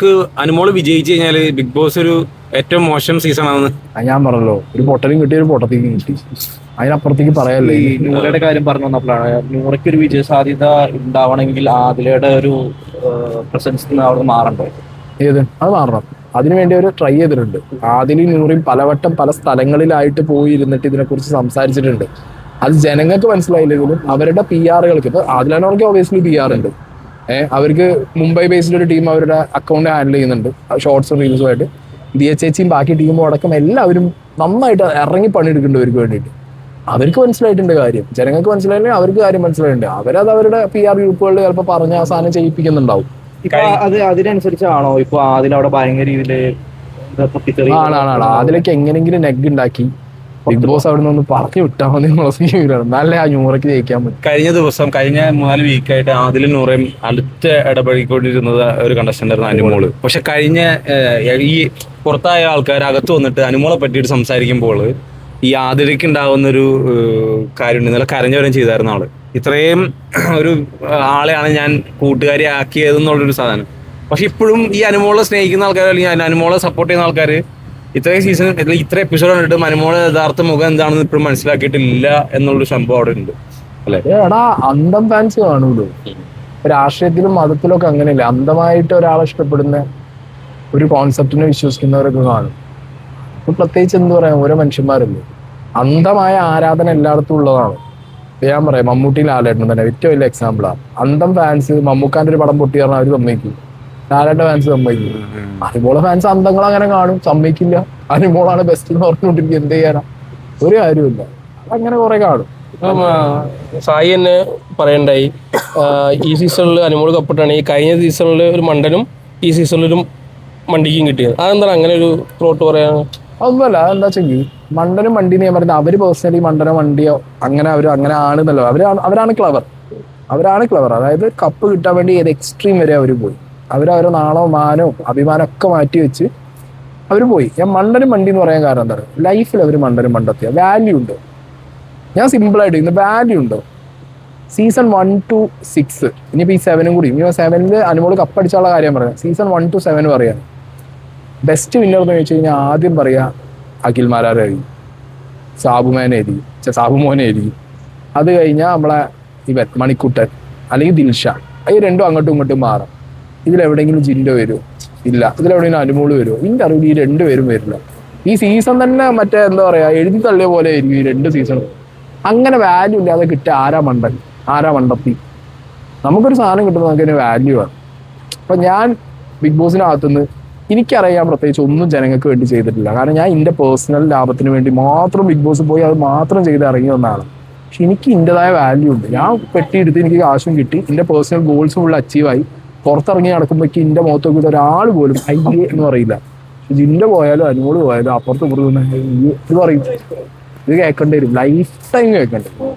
നമുക്ക് അനുമോൾ വിജയിച്ചു കഴിഞ്ഞാൽ ബിഗ് ബോസ് ഒരു ഏറ്റവും മോശം സീസൺ ആണെന്ന്. ഞാൻ പറഞ്ഞല്ലോ. ഒരു പൊട്ടലും കിട്ടി ഒരു പൊട്ടത്തേക്ക് കിട്ടി. അതിനപ്പുറത്തേക്ക് പറയാല്ലേ? ഈ നൂറയുടെ കാര്യം പറഞ്ഞു വന്നപ്പോഴാണ്. നൂറയ്ക്ക് ഒരു വിജയ സാധ്യത ഉണ്ടാവണമെങ്കിൽ ആദിലയുടെ ഒരു പ്രസൻസ് അവിടെ മാറണ്ടേ? ഏത്? അത് മാറണം. അതിനുവേണ്ടി അവർ ട്രൈ ചെയ്തിട്ടുണ്ട്. ആദിലും നൂറിയും പലവട്ടം പല സ്ഥലങ്ങളിലായിട്ട് പോയി ഇരുന്നിട്ട് ഇതിനെക്കുറിച്ച് സംസാരിച്ചിട്ടുണ്ട്. അത് ജനങ്ങൾക്ക് മനസ്സിലായില്ലെങ്കിലും അവരുടെ പി ആറുകൾക്ക് ഇപ്പൊ ആദിലാനവർക്ക് ഒബിയസ്ലി പി ആർ ഉണ്ട്. അവർക്ക് മുംബൈ ബേസ്ഡ് ഒരു ടീം അവരുടെ അക്കൗണ്ട് ഹാൻഡിൽ ചെയ്യുന്നുണ്ട്. ഷോർട്സും റീൽസും ആയിട്ട്. ദിയ ചേച്ചിയും ബാക്കി ടീമും അടക്കം എല്ലാവരും നന്നായിട്ട് ഇറങ്ങി പണിയെടുക്കുന്നുണ്ട് അവർക്ക് വേണ്ടിയിട്ട്. അവർക്ക് മനസ്സിലായിട്ടുണ്ട് കാര്യം. ജനങ്ങൾക്ക് മനസ്സിലായില്ലെങ്കിൽ അവർക്ക് കാര്യം മനസ്സിലായിട്ടുണ്ട്. അവരത് അവരുടെ പി ആർ ഗ്രൂപ്പുകളിൽ ചിലപ്പോൾ പറഞ്ഞ ആ സാധനം ചെയ്യിപ്പിക്കുന്നുണ്ടാവും. അത് അതിനനുസരിച്ചാണോ? ഇപ്പൊ അതിലവിടെ ഭയങ്കര രീതിയിൽ എന്താ പൊട്ടിത്തെറി ആണ് ആണ് ആണ് അതിലേക്ക് എങ്ങനെങ്കിലും നെഗ് ഉണ്ടാക്കി. ബിഗ് ബോസ് അവിടെ നിന്ന് പറഞ്ഞു വിട്ടാൽ മതി എന്നുള്ള സീനാണ് നല്ല ആ ന്യൂറയ്ക്ക് ജയിക്കാൻ പറ്റും. കഴിഞ്ഞ ദിവസം കഴിഞ്ഞ മൂന്നാൽ വീക്കായിട്ട് ആദ്യം നൂറയും അടുത്ത ഇടപഴകിക്കൊണ്ടിരുന്നത് ഒരു കണ്ടസ്റ്റന്റ് ആയിരുന്നു അനുമോൾ. പക്ഷെ കഴിഞ്ഞ ഈ പുറത്തായ ആൾക്കാർ അകത്ത് വന്നിട്ട് അനുമോളെ പറ്റിയിട്ട് സംസാരിക്കുമ്പോൾ ഈ ആതിരയ്ക്ക് ഉണ്ടാവുന്ന ഒരു കാര്യം ഇന്നലെ കരഞ്ഞവരും ചെയ്തായിരുന്നു ആൾ. ഇത്രയും ഒരു ആളെയാണ് ഞാൻ കൂട്ടുകാരി ആക്കിയതെന്നുള്ളൊരു സാധനം. പക്ഷെ ഇപ്പോഴും ഈ അനുമോളെ സ്നേഹിക്കുന്ന ആൾക്കാർ അല്ലെങ്കിൽ അനുമോളെ സപ്പോർട്ട് ചെയ്യുന്ന ആൾക്കാർ ഇത്രയും സീസൺ ഇത്ര എപ്പിസോഡ് കണ്ടിട്ട് മനുമോളെ യഥാർത്ഥ മുഖം എന്താണെന്ന് ഇപ്പോഴും മനസ്സിലാക്കിയിട്ടില്ല എന്നുള്ളൊരു സംഭവം അവിടെ ഉണ്ട്. എടാ അന്തം ഫാൻസ് കാണുള്ളൂ രാഷ്ട്രീയത്തിലും മതത്തിലും ഒക്കെ അങ്ങനെയല്ല? അന്തമായിട്ട് ഒരാളെ ഇഷ്ടപ്പെടുന്ന ഒരു കോൺസെപ്റ്റിനെ വിശ്വസിക്കുന്നവരൊക്കെ കാണും. ഇപ്പൊ പ്രത്യേകിച്ച് എന്ത് പറയാം? ഓരോ മനുഷ്യന്മാരല്ലേ? അന്ധമായ ആരാധന എല്ലായിടത്തും ഉള്ളതാണ്. ഞാൻ പറയാം മമ്മൂട്ടി ലാലേട്ടൻ തന്നെ ഏറ്റവും വലിയ എക്സാമ്പിളാണ് അന്തം ഫാൻസ് മമ്മൂക്കാന്റെ ഒരു പടം പൊട്ടി പറഞ്ഞാൽ അവർ സമ്മതിക്കും ലാലേട്ട ഫാൻസ് സമ്മതിക്കും. അനുമോളെ ഫാൻസ് അന്തങ്ങൾ അങ്ങനെ കാണും. സമ്മതിക്കില്ല. അനുമോളാണ് ബെസ്റ്റ് എന്ന് പറഞ്ഞുകൊണ്ടിരിക്കും. എന്ത് ചെയ്യാനാ? ഒരു കാര്യമില്ല അങ്ങനെ കുറെ കാണും. സായി തന്നെ പറയണ്ടായി. ഈ സീസണിൽ അനുമോൾ കപ്പിട്ടാണ് ഈ കഴിഞ്ഞ സീസണിൽ ഒരു മണ്ടനും ഈ സീസണിൽ ഒരു മണ്ടിക്കും കിട്ടിയത്. അതെന്താണ് അങ്ങനെ ഒരു ത്രോട്ട് പറയാൻ? അതൊന്നുമല്ല. അതെന്താ വെച്ചെങ്കിൽ മണ്ടനും വണ്ടി ഞാൻ പറയുന്നത് അവർ പേഴ്സണലി മണ്ടനോ വണ്ടിയോ അങ്ങനെ അവർ അങ്ങനെ ആണെന്നല്ലോ അവരാണ് അവരാണ് ക്ലവർ അവരാണ് ക്ലവർ അതായത് കപ്പ് കിട്ടാൻ വേണ്ടി ഏത് എക്സ്ട്രീം വരെ അവർ പോയി. അവർ അവരെ നാണോ മാനോ അഭിമാനമൊക്കെ മാറ്റി വെച്ച് അവർ പോയി. ഞാൻ മണ്ടനും മണ്ടി എന്ന് പറയാൻ കാരണം എന്താ പറയുക ലൈഫിൽ അവർ മണ്ടനും മണ്ടെത്തിയ. വാല്യൂ ഉണ്ട്? ഞാൻ സിമ്പിളായിട്ട് ഇന്ന് വാല്യൂ ഉണ്ടോ? സീസൺ വൺ ടു സിക്സ് ഇനിയിപ്പോൾ ഈ സെവനും കൂടി. ഇനി സെവനിൽ അനുമോൾ കപ്പടിച്ചുള്ള കാര്യം പറയാം. സീസൺ വൺ ടു സെവൻ പറയാം. ബെസ്റ്റ് വിന്നർ എന്ന് ചോദിച്ചു കഴിഞ്ഞാൽ ആദ്യം പറയാ അഖിൽ മാരാരായിരിക്കും സാബുമോനായിരിക്കും സാബുമോനെ എഴുതി അത് കഴിഞ്ഞാൽ നമ്മളെ ഇവൻ മണിക്കുട്ടൻ അല്ലെങ്കിൽ ദിൽഷ. ഈ രണ്ടും അങ്ങോട്ടും ഇങ്ങോട്ടും മാറും. ഇതിലെവിടെയെങ്കിലും ജിൻഡോ വരുമോ ഇല്ല ഇതിലെവിടെയെങ്കിലും അനുമോൾ വരുമോ ഇതിന്റെ അറിവിൽ ഈ രണ്ടുപേരും വരില്ല ഈ സീസൺ തന്നെ മറ്റേ എന്താ പറയുക എഴുതി തള്ളിയ പോലെ ആയിരിക്കും ഈ രണ്ട് സീസണും അങ്ങനെ വാല്യൂ ഇല്ലാതെ കിട്ടിയ ആരാ മണ്ടൻ? ആരാ മണ്ടത്തി? നമുക്കൊരു സാധനം കിട്ടുന്നത് നമുക്കതിന് വാല്യൂ ആണ്. അപ്പൊ ഞാൻ ബിഗ് ബോസിനകത്തുനിന്ന് എനിക്കറിയാം പ്രത്യേകിച്ച് ഒന്നും ജനങ്ങൾക്ക് വേണ്ടി ചെയ്തിട്ടില്ല. കാരണം ഞാൻ എന്റെ പേഴ്സണൽ ലാഭത്തിന് വേണ്ടി മാത്രം ബിഗ് ബോസ് പോയി അത് മാത്രം ചെയ്ത് ഇറങ്ങി വന്നതാണ്. പക്ഷെ എനിക്ക് എന്റെതായ വാല്യൂ ഉണ്ട്. ഞാൻ പെട്ടിയെടുത്ത് എനിക്ക് കാശും കിട്ടി. എന്റെ പേഴ്സണൽ ഗോൾസ് ഫുൾ അച്ചീവായി പുറത്തിറങ്ങി നടക്കുമ്പോഴേക്ക് എന്റെ മുഖത്ത് നോക്കിയിട്ട് ഒരാൾ പോലും അയ്യേ എന്ന് പറയില്ല. ജിന്റെ പോയാലും അനുമോൾ പോയാലും അപ്പുറത്ത് അയ്യേ ഇത് പറയും. ഇത് കേൾക്കേണ്ടി വരും. ലൈഫ് ടൈം കേൾക്കേണ്ടി വരും.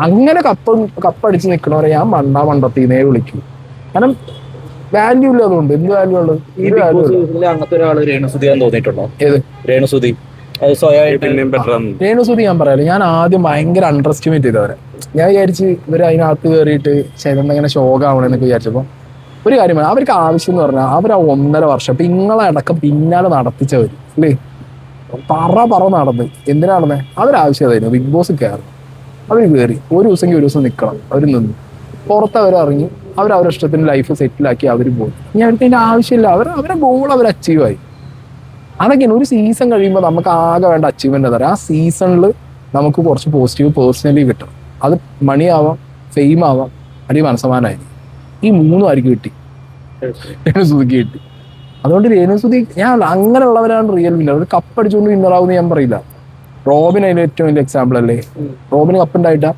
അങ്ങനെ കപ്പ് കപ്പടിച്ച് നിൽക്കണവരെ ഞാൻ മണ്ടാ മണ്ടത്തിന്നേ വിളിക്കും. കാരണം വാല്യൂ ഇല്ല അതുകൊണ്ട് എന്ത് വാല്യൂ ഉള്ളത്? ഈ വാല്യൂ അങ്ങനത്തെ ഒരാൾ രേണുസുതി എന്ന് തോന്നിയിട്ടുണ്ടോ? ഏത്? രേണുസുതി. ഞാൻ പറയാലോ ഞാൻ ആദ്യം ഭയങ്കര അണ്ടർ എസ്റ്റിമേറ്റ് ചെയ്തവരെ. ഞാൻ വിചാരിച്ച് ഇവർ അതിനകത്ത് കയറിയിട്ട് ഇങ്ങനെ ശോകമാവണമെന്നൊക്കെ വിചാരിച്ചപ്പോൾ ഒരു കാര്യമാണ് അവർക്ക് ആവശ്യം എന്ന് പറഞ്ഞാൽ അവർ ആ ഒന്നര വർഷം ഇങ്ങളെ അടക്കം പിന്നാലെ നടത്തിച്ചവർ അല്ലേ? പറ പറ നടന്ന്. എന്തിനാ നടന്നേ? അവരാവശ്യമായിരുന്നു ബിഗ് ബോസ് കയറി അവർ കയറി ഒരു ദിവസമെങ്കിൽ ഒരു ദിവസം നിൽക്കണം അവർ നിന്നു. പുറത്ത് അവർ ഇറങ്ങി. അവർ അവരുടെ ഇഷ്ടത്തിന് ലൈഫ് സെറ്റിലാക്കി അവർ പോയി. ഇനി അവർക്ക് അതിന്റെ ആവശ്യമില്ല. അവർ അവരുടെ ഗോൾ അവർ അച്ചീവ് ആയി. അതൊക്കെയാണ്. ഒരു സീസൺ കഴിയുമ്പോൾ നമുക്ക് ആകെ വേണ്ട അച്ചീവ്മെന്റ് തരാം ആ സീസണിൽ നമുക്ക് കുറച്ച് പോസിറ്റീവ് പേഴ്സണലി കിട്ടും അത് മണിയാവാം ഫെയിം ആവാം അല്ലെങ്കിൽ മനസ്സമാനായിരിക്കും. ഈ മൂന്നും ആയിരിക്കും കിട്ടി? രേണുസുതിക്ക് കിട്ടി. അതുകൊണ്ട് രേണുസുതി ഞാൻ അങ്ങനെയുള്ളവരാണ് റിയൽ വില്ല ഒരു കപ്പ് അടിച്ചുകൊണ്ട് ആവുമെന്ന് ഞാൻ പറയില്ല. റോബിൻ അതിന് ഏറ്റവും വലിയ എക്സാമ്പിൾ അല്ലേ? റോബിന് കപ്പ് ഉണ്ടായിട്ടാ?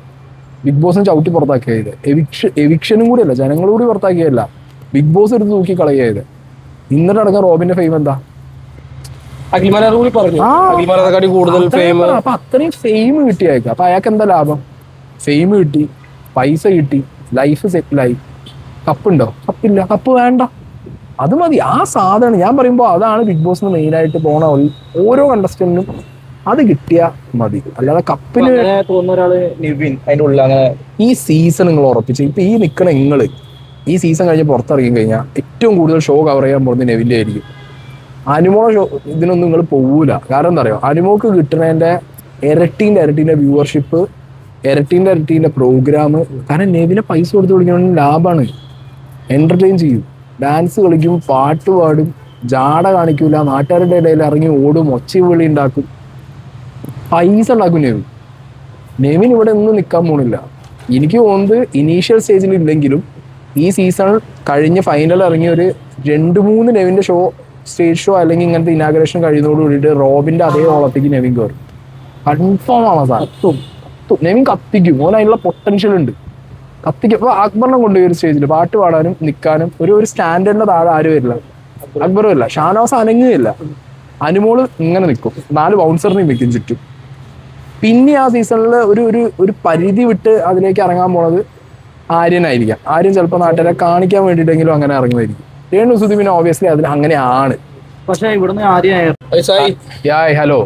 ബിഗ് ബോസിന് ചവിട്ടി പുറത്താക്കിയത്. എവിക്ഷ എവിക്ഷനും കൂടി അല്ല ജനങ്ങളും കൂടി പുറത്താക്കിയല്ല ബിഗ് ബോസ് എടുത്ത് തൂക്കി കളയത് ഇന്നലെ അടക്കം റോബിന്റെ ഫെയിം എന്താ? പറഞ്ഞു. കൂടുതൽ അത്രയും ഫെയിം പറ. അപ്പൊ അത്രയും ഫെയിം കിട്ടിയേക്കാം. അപ്പൊ അയാൾക്ക് എന്താ ലാഭം? ഫെയിം കിട്ടി പൈസ കിട്ടി ലൈഫ് സെറ്റിലായി കപ്പുണ്ടോ? കപ്പില്ല. കപ്പ് വേണ്ട. അത് മതി. ആ സാധനം ഞാൻ പറയുമ്പോൾ അതാണ് ബിഗ് ബോസിന് മെയിൻ ആയിട്ട് പോണ ഓരോ കണ്ടസ്റ്റന്റിനും അത് കിട്ടിയാ മതി. അല്ലാതെ കപ്പിന് ഈ സീസൺ നിങ്ങൾ ഉറപ്പിച്ചു. ഇപ്പൊ ഈ നിക്കണ നിങ്ങൾ ഈ സീസൺ കഴിഞ്ഞ് പുറത്തിറങ്ങി കഴിഞ്ഞാൽ ഏറ്റവും കൂടുതൽ ഷോ കവർ ചെയ്യാൻ പോകുന്നത് നെവിന്റെ ആയിരിക്കും. അനുമോ ഷോ ഇതിനൊന്നും നിങ്ങൾ പോവൂല. കാരണം എന്താ പറയുക അനുമോക്ക് കിട്ടുന്നതിന്റെ ഇരട്ടീന്റെ ഇരട്ടീന്റെ വ്യൂവർഷിപ്പ് ഇരട്ടീന്റെ ഇരട്ടീന്റെ പ്രോഗ്രാം കാരണം നെവിനെ പൈസ കൊടുത്ത് വിളിക്കണമെങ്കിൽ ലാഭമാണ് എന്റർടൈൻ ചെയ്യും. ഡാൻസ് കളിക്കും പാട്ട് പാടും ജാട കാണിക്കൂല നാട്ടുകാരുടെ ഇടയിൽ ഇറങ്ങി ഓടും ഒച്ചി വിളി ഉണ്ടാക്കും. പൈസ ഉണ്ടാക്കും നെവിൻ നെവിൻ ഇവിടെ ഒന്നും നിൽക്കാൻ പോണില്ല. എനിക്ക് തോന്നുന്നത് ഇനീഷ്യൽ സ്റ്റേജിൽ ഇല്ലെങ്കിലും ഈ സീസൺ കഴിഞ്ഞ് ഫൈനൽ ഇറങ്ങിയ ഒരു രണ്ട് മൂന്ന് നെവിന്റെ ഷോ സ്റ്റേജ് ഷോ അല്ലെങ്കിൽ ഇങ്ങനത്തെ ഇനാഗ്രേഷൻ കഴിയുന്നതോട് കൂടിയിട്ട് റോബിന്റെ അതേ ഓളത്തേക്ക് നെവിൻ കയറും. കൺഫേം ആണ് സാർ. കത്തും. നെവിൻ കത്തിക്കും. ഓൻ അതിനുള്ള പൊട്ടൻഷ്യൽ ഉണ്ട്. കത്തിക്കും. അപ്പൊ അക്ബറിനെ കൊണ്ടുപോയി ഒരു സ്റ്റേജിൽ പാട്ട് പാടാനും നിൽക്കാനും ഒരു ഒരു സ്റ്റാൻഡേർഡിന്റെ താഴെ ആരും വരില്ല. അക്ബറും ഇല്ല. ഷാനവാസ് അനങ്ങുകയില്ല. അനുമോൾ ഇങ്ങനെ നിൽക്കും നാല് ബൗൺസറിനെ നിൽക്കും ചുറ്റും. പിന്നെ ആ സീസണിൽ ഒരു ഒരു ഒരു പരിധി വിട്ട് അതിലേക്ക് ഇറങ്ങാൻ പോണത് ആര്യനായിരിക്കാം. ആര്യൻ ചിലപ്പോൾ നാട്ടുകാരെ കാണിക്കാൻ വേണ്ടിട്ടെങ്കിലും അങ്ങനെ ഇറങ്ങുമായിരിക്കും. രേണു സുധി പിന്നെ ഓബിയസ്ലി അതിൽ അങ്ങനെയാണ് പക്ഷേ ഇവിടുന്ന് ആര്യ ഹലോ.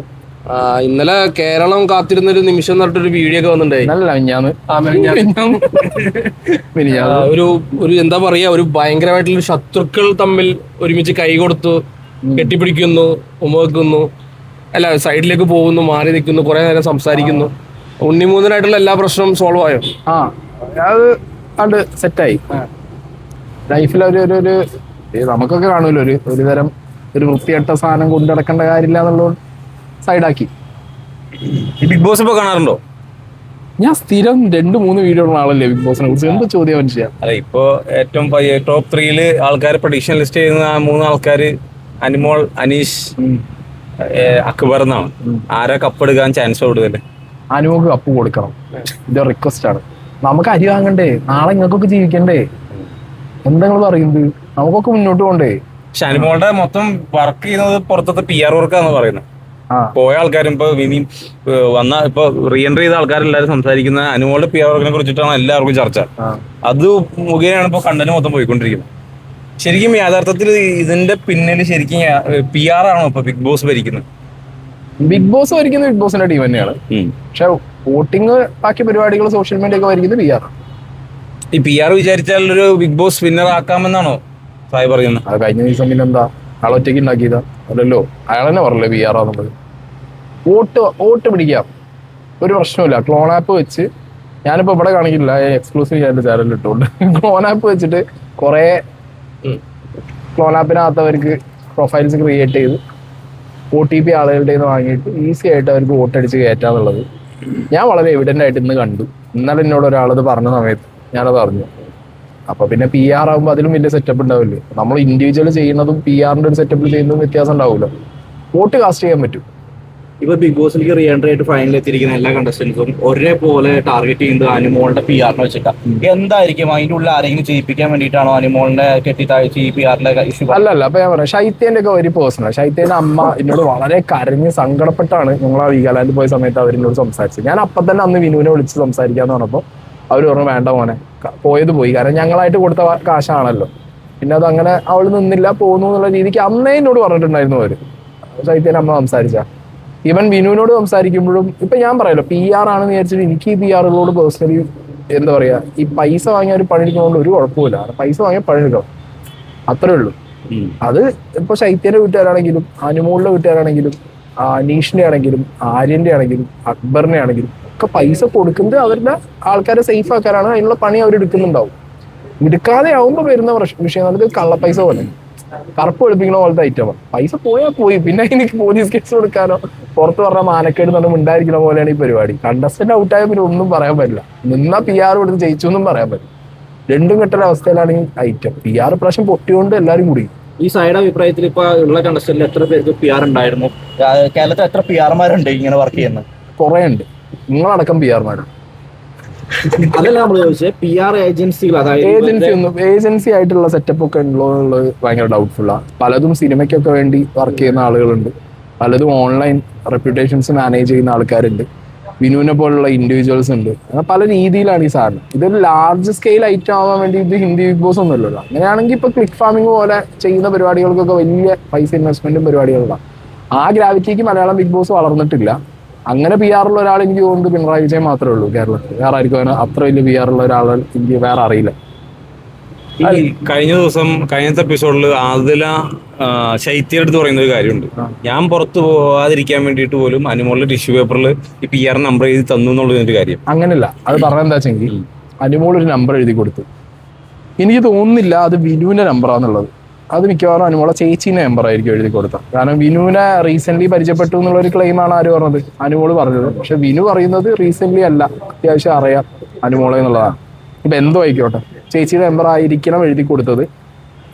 ഇന്നലെ കേരളം കാത്തിരുന്ന ഒരു നിമിഷം എന്ന് പറഞ്ഞിട്ടൊരു വീഡിയോ ഒക്കെ വന്നിട്ടുണ്ടായി ഒരു ഒരു എന്താ പറയാ ഒരു ഭയങ്കരമായിട്ടുള്ള ശത്രുക്കൾ തമ്മിൽ ഒരുമിച്ച് കൈ കൊടുത്തു കെട്ടിപ്പിടിക്കുന്നു ഉമ്മവെക്കുന്നു അല്ല സൈഡിലേക്ക് പോകുന്നു മാറി നിൽക്കുന്നു കുറെ നേരം സംസാരിക്കുന്നു. ഉണ്ണിമൂന്നനായിട്ടുള്ള എല്ലാ പ്രശ്നവും സോൾവ് ആയോ? ആ അത് കണ്ട് സെറ്റായി. ലൈഫിൽ ഒരു ഒരു നമുക്കൊക്കെ കാണുമല്ലോ ഒരു ഒരു തരം ഒരു വൃത്തികെട്ട സാധനം കൊണ്ടു നടക്കേണ്ട കാര്യമില്ല എന്നുള്ളത് സൈഡാക്കി. ആക്കി ബിഗ് ബോസ് ഇപ്പൊ കാണാറുണ്ടോ? ഞാൻ സ്ഥിരം രണ്ട് മൂന്ന് വീഡിയോ ഉള്ള ആളല്ലേ ബിഗ് ബോസിനെ കുറിച്ച്. എന്ത് ചോദ്യം മനുഷ്യ അല്ല ഇപ്പോ ഏറ്റവും ടോപ്പ് ത്രീയിൽ ആൾക്കാർ പ്രഡിക്ഷൻ ലിസ്റ്റ് ചെയ്യുന്ന ആ മൂന്ന് ആൾക്കാർ അനിമോൾ അനീഷ് അക്ബർ എന്നാണ്. ആരാ കപ്പെടുക്കാൻ ചാൻസ് കൂടുതൽ അനുമോക്ക് കപ്പ് കൊടുക്കണം. ഇത് റിക്വസ്റ്റ് ആണ്. നമുക്ക് അരി വാങ്ങണ്ടേ? നാളെ നിങ്ങൾക്കൊക്കെ ജീവിക്കണ്ടേ? എന്താ നിങ്ങൾ പറയുന്നത്? നമുക്കൊക്കെ മുന്നോട്ട് പോകണ്ടേ പക്ഷെ അനുമോളുടെ മൊത്തം വർക്ക് ചെയ്യുന്നത് പുറത്തത്തെ പി ആർ വർക്കാന്ന് പറയുന്നത് പോയ ആൾക്കാരും ഇപ്പൊ ഇനിയും വന്ന ഇപ്പൊ റീഎൻട്രി ചെയ്ത ആൾക്കാരെല്ലാരും സംസാരിക്കുന്ന അനുമോളുടെ പി ആർ വർക്കിനെ കുറിച്ചിട്ടാണ് എല്ലാവർക്കും ചർച്ച. അത് മുഖേനയാണ് ഇപ്പൊ കണ്ടന്റ് മൊത്തം പോയിക്കൊണ്ടിരിക്കുന്നത്. ശരിക്കും യഥാർത്ഥത്തിൽ ഇതിന്റെ പിന്നിൽ ശരിക്കും പി ആർ ആണോ ഇപ്പൊ ബിഗ് ബോസ് ഭരിക്കുന്നത്? ബിഗ് ബോസ് ഭരിക്കുന്ന ബിഗ് ബോസിന്റെ ടീം തന്നെയാണ്. പക്ഷെ വോട്ടിംഗ് ബാക്കി പരിപാടികൾ സോഷ്യൽ മീഡിയ ഒക്കെ ഭരിക്കുന്നത് പി ആർ ഈ പി ആർ വിചാരിച്ചാൽ ഒരു ബിഗ് ബോസ് വിന്നർ ആക്കാമെന്നാണോ സായി പറയുന്നത്? കഴിഞ്ഞ ദിവസം പിന്നെന്താ ആളൊറ്റയ്ക്ക് ഉണ്ടാക്കിയതാ? അല്ലല്ലോ അയാൾ തന്നെ പറഞ്ഞല്ലേ പി ആർ ആണെന്നുള്ളത്. വോട്ട് വോട്ട് പിടിക്കാം. ഒരു പ്രശ്നമില്ല ക്ലോൺ ആപ്പ് വെച്ച് ഞാനിപ്പോ ഇവിടെ കാണിക്കില്ല. എക്സ്ക്ലൂസീവ് ചെയ്യാൻ ചാനൽ ഇട്ടുകൊണ്ട് ക്ലോൺ ആപ്പ് വെച്ചിട്ട് കുറെ ക്ലോൺ ആപ്പിനകത്തവർക്ക് പ്രൊഫൈൽസ് ക്രിയേറ്റ് ചെയ്ത് ഒ ടി പി ആളുകളുടെ നിന്ന് വാങ്ങിയിട്ട് ഈസി ആയിട്ട് അവർക്ക് വോട്ടടിച്ച് കയറ്റാന്നുള്ളത് ഞാൻ വളരെ എവിഡന്റ് ആയിട്ട് ഇന്ന് കണ്ടു. ഇന്നലെ എന്നോട് ഒരാളത് പറഞ്ഞ സമയത്ത് ഞാനത് അറിഞ്ഞു. അപ്പൊ പിന്നെ പി ആർ ആകുമ്പോൾ അതിലും വലിയ സെറ്റപ്പ് ഉണ്ടാവില്ലേ? നമ്മൾ ഇൻഡിവിജ്വൽ ചെയ്യുന്നതും പി ആറിന്റെ ഒരു സെറ്റപ്പിൽ ചെയ്യുന്നതും വ്യത്യാസം ഉണ്ടാവില്ല വോട്ട് കാസ്റ്റ് ചെയ്യാൻ പറ്റും. ഇപ്പൊ ബിഗ് ബോസിലേക്ക് റീ എൻട്രി ആയിട്ട് ഫൈനൽ എത്തിയിരിക്കുന്ന എല്ലാ കണ്ടസ്റ്റൻസും ഒരേപോലെ ടാർഗറ്റ് ചെയ്യുന്നത് അനുമോളുടെ പി ആറിനെ വെച്ചിട്ടാ. എന്തായിരിക്കും? അതിന്റെ ഉള്ളിൽ ആരെങ്കിലും ചെയ്യിപ്പിക്കാൻ വേണ്ടിയിട്ടാണോ അനുമോളിനെ കെട്ടി പി ആറിന്റെ ഇഷ്യൂ അല്ല അല്ല. അപ്പൊ ഞാൻ പറയാം. ശൈത്യന്റെ ഒക്കെ ഒരു പേഴ്സണൽ ശൈത്യന്റെ അമ്മ എന്നോട് വളരെ കരഞ്ഞ് സങ്കടപ്പെട്ടാണ് ഞങ്ങൾ ആ വീഗാലാൻഡ് പോയ സമയത്ത് അവരെന്നോട് സംസാരിച്ചത്. ഞാൻ അപ്പൊ തന്നെ അന്ന് വിനുവിനെ വിളിച്ച് സംസാരിക്കാന്ന് പറഞ്ഞപ്പോ അവർ പറഞ്ഞു വേണ്ട മോനെ. പോയത് പോയി. കാരണം ഞങ്ങളായിട്ട് കൊടുത്ത കാശാണല്ലോ. പിന്നെ അത് അങ്ങനെ അവൾ നിന്നില്ല പോകുന്നു എന്നുള്ള രീതിക്ക് അന്നേ പറഞ്ഞിട്ടുണ്ടായിരുന്നു അവർ. ശൈത്യൻ അമ്മ സംസാരിച്ച. ഈവൻ വിനുവിനോട് സംസാരിക്കുമ്പോഴും ഇപ്പൊ ഞാൻ പറയാലോ പി ആർ ആണെന്ന് വിചാരിച്ചിട്ട് എനിക്ക് ഈ പി ആറുകളോട് പേഴ്സണലി എന്താ പറയാ ഈ പൈസ വാങ്ങിയ ഒരു പണിയെടുക്കുന്നതുകൊണ്ട് ഒരു കുഴപ്പമില്ല പൈസ വാങ്ങിയ പണിയെടുക്കണം അത്രേ ഉള്ളൂ. അത് ഇപ്പൊ ശൈത്യന്റെ വീട്ടുകാരാണെങ്കിലും അനുമോളിന്റെ വീട്ടുകാരാണെങ്കിലും അനീഷിന്റെ ആണെങ്കിലും ആര്യന്റെ ആണെങ്കിലും അക്ബറിന്റെ ആണെങ്കിലും ഒക്കെ പൈസ കൊടുക്കുന്നത് അവരുടെ ആൾക്കാരെ സേഫ് ആക്കാനാണ്. അതിനുള്ള പണി അവർ എടുക്കുന്നുണ്ടാവും. എടുക്കാതെ ആവുമ്പോൾ വരുന്ന പ്രശ്നം വിഷയം എന്ന് പറഞ്ഞാൽ കള്ളപ്പൈസ പോലെ. കറുപ്പ് ഒളിപ്പിക്കണ പോലത്തെ ഐറ്റമാണ് പൈസ പോയാൽ പോയി. പിന്നെ എനിക്ക് പോലീസ് കേസ് കൊടുക്കാനോ? പുറത്ത് പറഞ്ഞ മാനക്കേട് തന്നെ ഉണ്ടായിരിക്കണ പോലെയാണ് ഈ പരിപാടി. കണ്ടസ്റ്റന്റ് ഔട്ടായ പിന്നെ ഒന്നും പറയാൻ പറ്റില്ല. നിന്നാ പി ആർ കൊടുത്ത് ജയിച്ചു എന്നും പറയാൻ പറ്റില്ല. രണ്ടും കെട്ടൊരു അവസ്ഥയിലാണ് ഈ ഐറ്റം പി ആർ പ്രാവശ്യം പൊട്ടിയോണ്ട് എല്ലാവരും കൂടി. ഈ സൈഡ് അഭിപ്രായത്തിൽ ഇപ്പൊ ഉള്ള കണ്ടസ്റ്റന്റിൽ എത്ര പേർക്ക് പി ആർ ഉണ്ടായിരുന്നു? കേരളത്തിൽ എത്ര പി ആർമാരുണ്ട് ഇങ്ങനെ വർക്ക് ചെയ്യുന്നത്? കുറെ ഉണ്ട് നിങ്ങളടക്കം പി ആർമാരും അതല്ല നമ്മൾ ചോദിച്ചത് പി ആർ ഏജൻസികൾ അതായത് ഏജൻസി ഒന്നും ഏജൻസി ആയിട്ടുള്ള സെറ്റപ്പ് ഒക്കെ ഉണ്ടോ എന്നുള്ളത് ഭയങ്കര ആണ് പലതും സിനിമയ്ക്കൊക്കെ വേണ്ടി വർക്ക് ചെയ്യുന്ന ആളുകളുണ്ട്. പലതും ഓൺലൈൻ റെപ്യൂട്ടേഷൻസ് മാനേജ് ചെയ്യുന്ന ആൾക്കാരുണ്ട്. വിനുവിനെ പോലുള്ള ഇൻഡിവിജ്വൽസ് ഉണ്ട്. അങ്ങനെ പല രീതിയിലാണ് ഈ സാധനം. ഇതൊരു ലാർജ് സ്കെയിൽ ഐറ്റം ആവാൻ വേണ്ടി ഇത് ഹിന്ദി ബിഗ് ബോസ് ഒന്നും ഒന്നുമല്ലല്ലോ അങ്ങനെയാണെങ്കിൽ ഇപ്പൊ ക്ലിക്ക് ഫാമിംഗ് പോലെ ചെയ്യുന്ന പരിപാടികൾക്കൊക്കെ വലിയ പൈസ ഇൻവെസ്റ്റ്മെന്റും പരിപാടികളാണ് ആ ഗ്രാവിറ്റിക്ക് മലയാളം ബിഗ് ബോസ് വളർന്നിട്ടില്ല. അങ്ങനെ പി ആറുള്ള ഒരാൾ എനിക്ക് തോന്നുന്നത് പിണറായി വിജയൻ മാത്രമേ ഉള്ളൂ കേരളത്തിൽ. വേറെ ആയിരിക്കും അത്ര വലിയ പി ആറുള്ള ഒരാൾ എനിക്ക് വേറെ അറിയില്ല. കഴിഞ്ഞ ദിവസം കഴിഞ്ഞത്തെ എപ്പിസോഡിൽ ആദില ശൈത്യടുത്ത് പറയുന്ന ഒരു കാര്യമുണ്ട്. ഞാൻ പുറത്തു പോവാതിരിക്കാൻ വേണ്ടിട്ട് പോലും അനുമോളിലെ ടിഷ്യൂ പേപ്പറിൽ ഈ പി ആർ നമ്പർ എഴുതി തന്നു എന്നുള്ളതിന്റെ കാര്യം. അങ്ങനല്ല അത് പറഞ്ഞ എന്താ വെച്ചെങ്കിൽ അനുമോൾ ഒരു നമ്പർ എഴുതി കൊടുത്തു. എനിക്ക് തോന്നുന്നില്ല അത് വിനുവിന്റെ നമ്പറാന്നുള്ളത് അത് മിക്കവാറും അനുമോളെ ചേച്ചീന്റെ നമ്പർ ആയിരിക്കും എഴുതി കൊടുത്തത്. കാരണം വിനുവിനെ റീസെന്റ് പരിചയപ്പെട്ടു എന്നുള്ള ഒരു ക്ലെയിം ആണ് ആര് പറഞ്ഞത്? അനുമോൾ പറഞ്ഞത്. പക്ഷെ വിനു പറയുന്നത് റീസെന്റ് അല്ല. അത്യാവശ്യം അറിയാം അനുമോളെ എന്നുള്ളതാണ്. ഇപ്പൊ എന്തോ ആയിക്കോട്ടെ. ചേച്ചിയുടെ നമ്പർ ആയിരിക്കണം എഴുതി കൊടുത്തത്.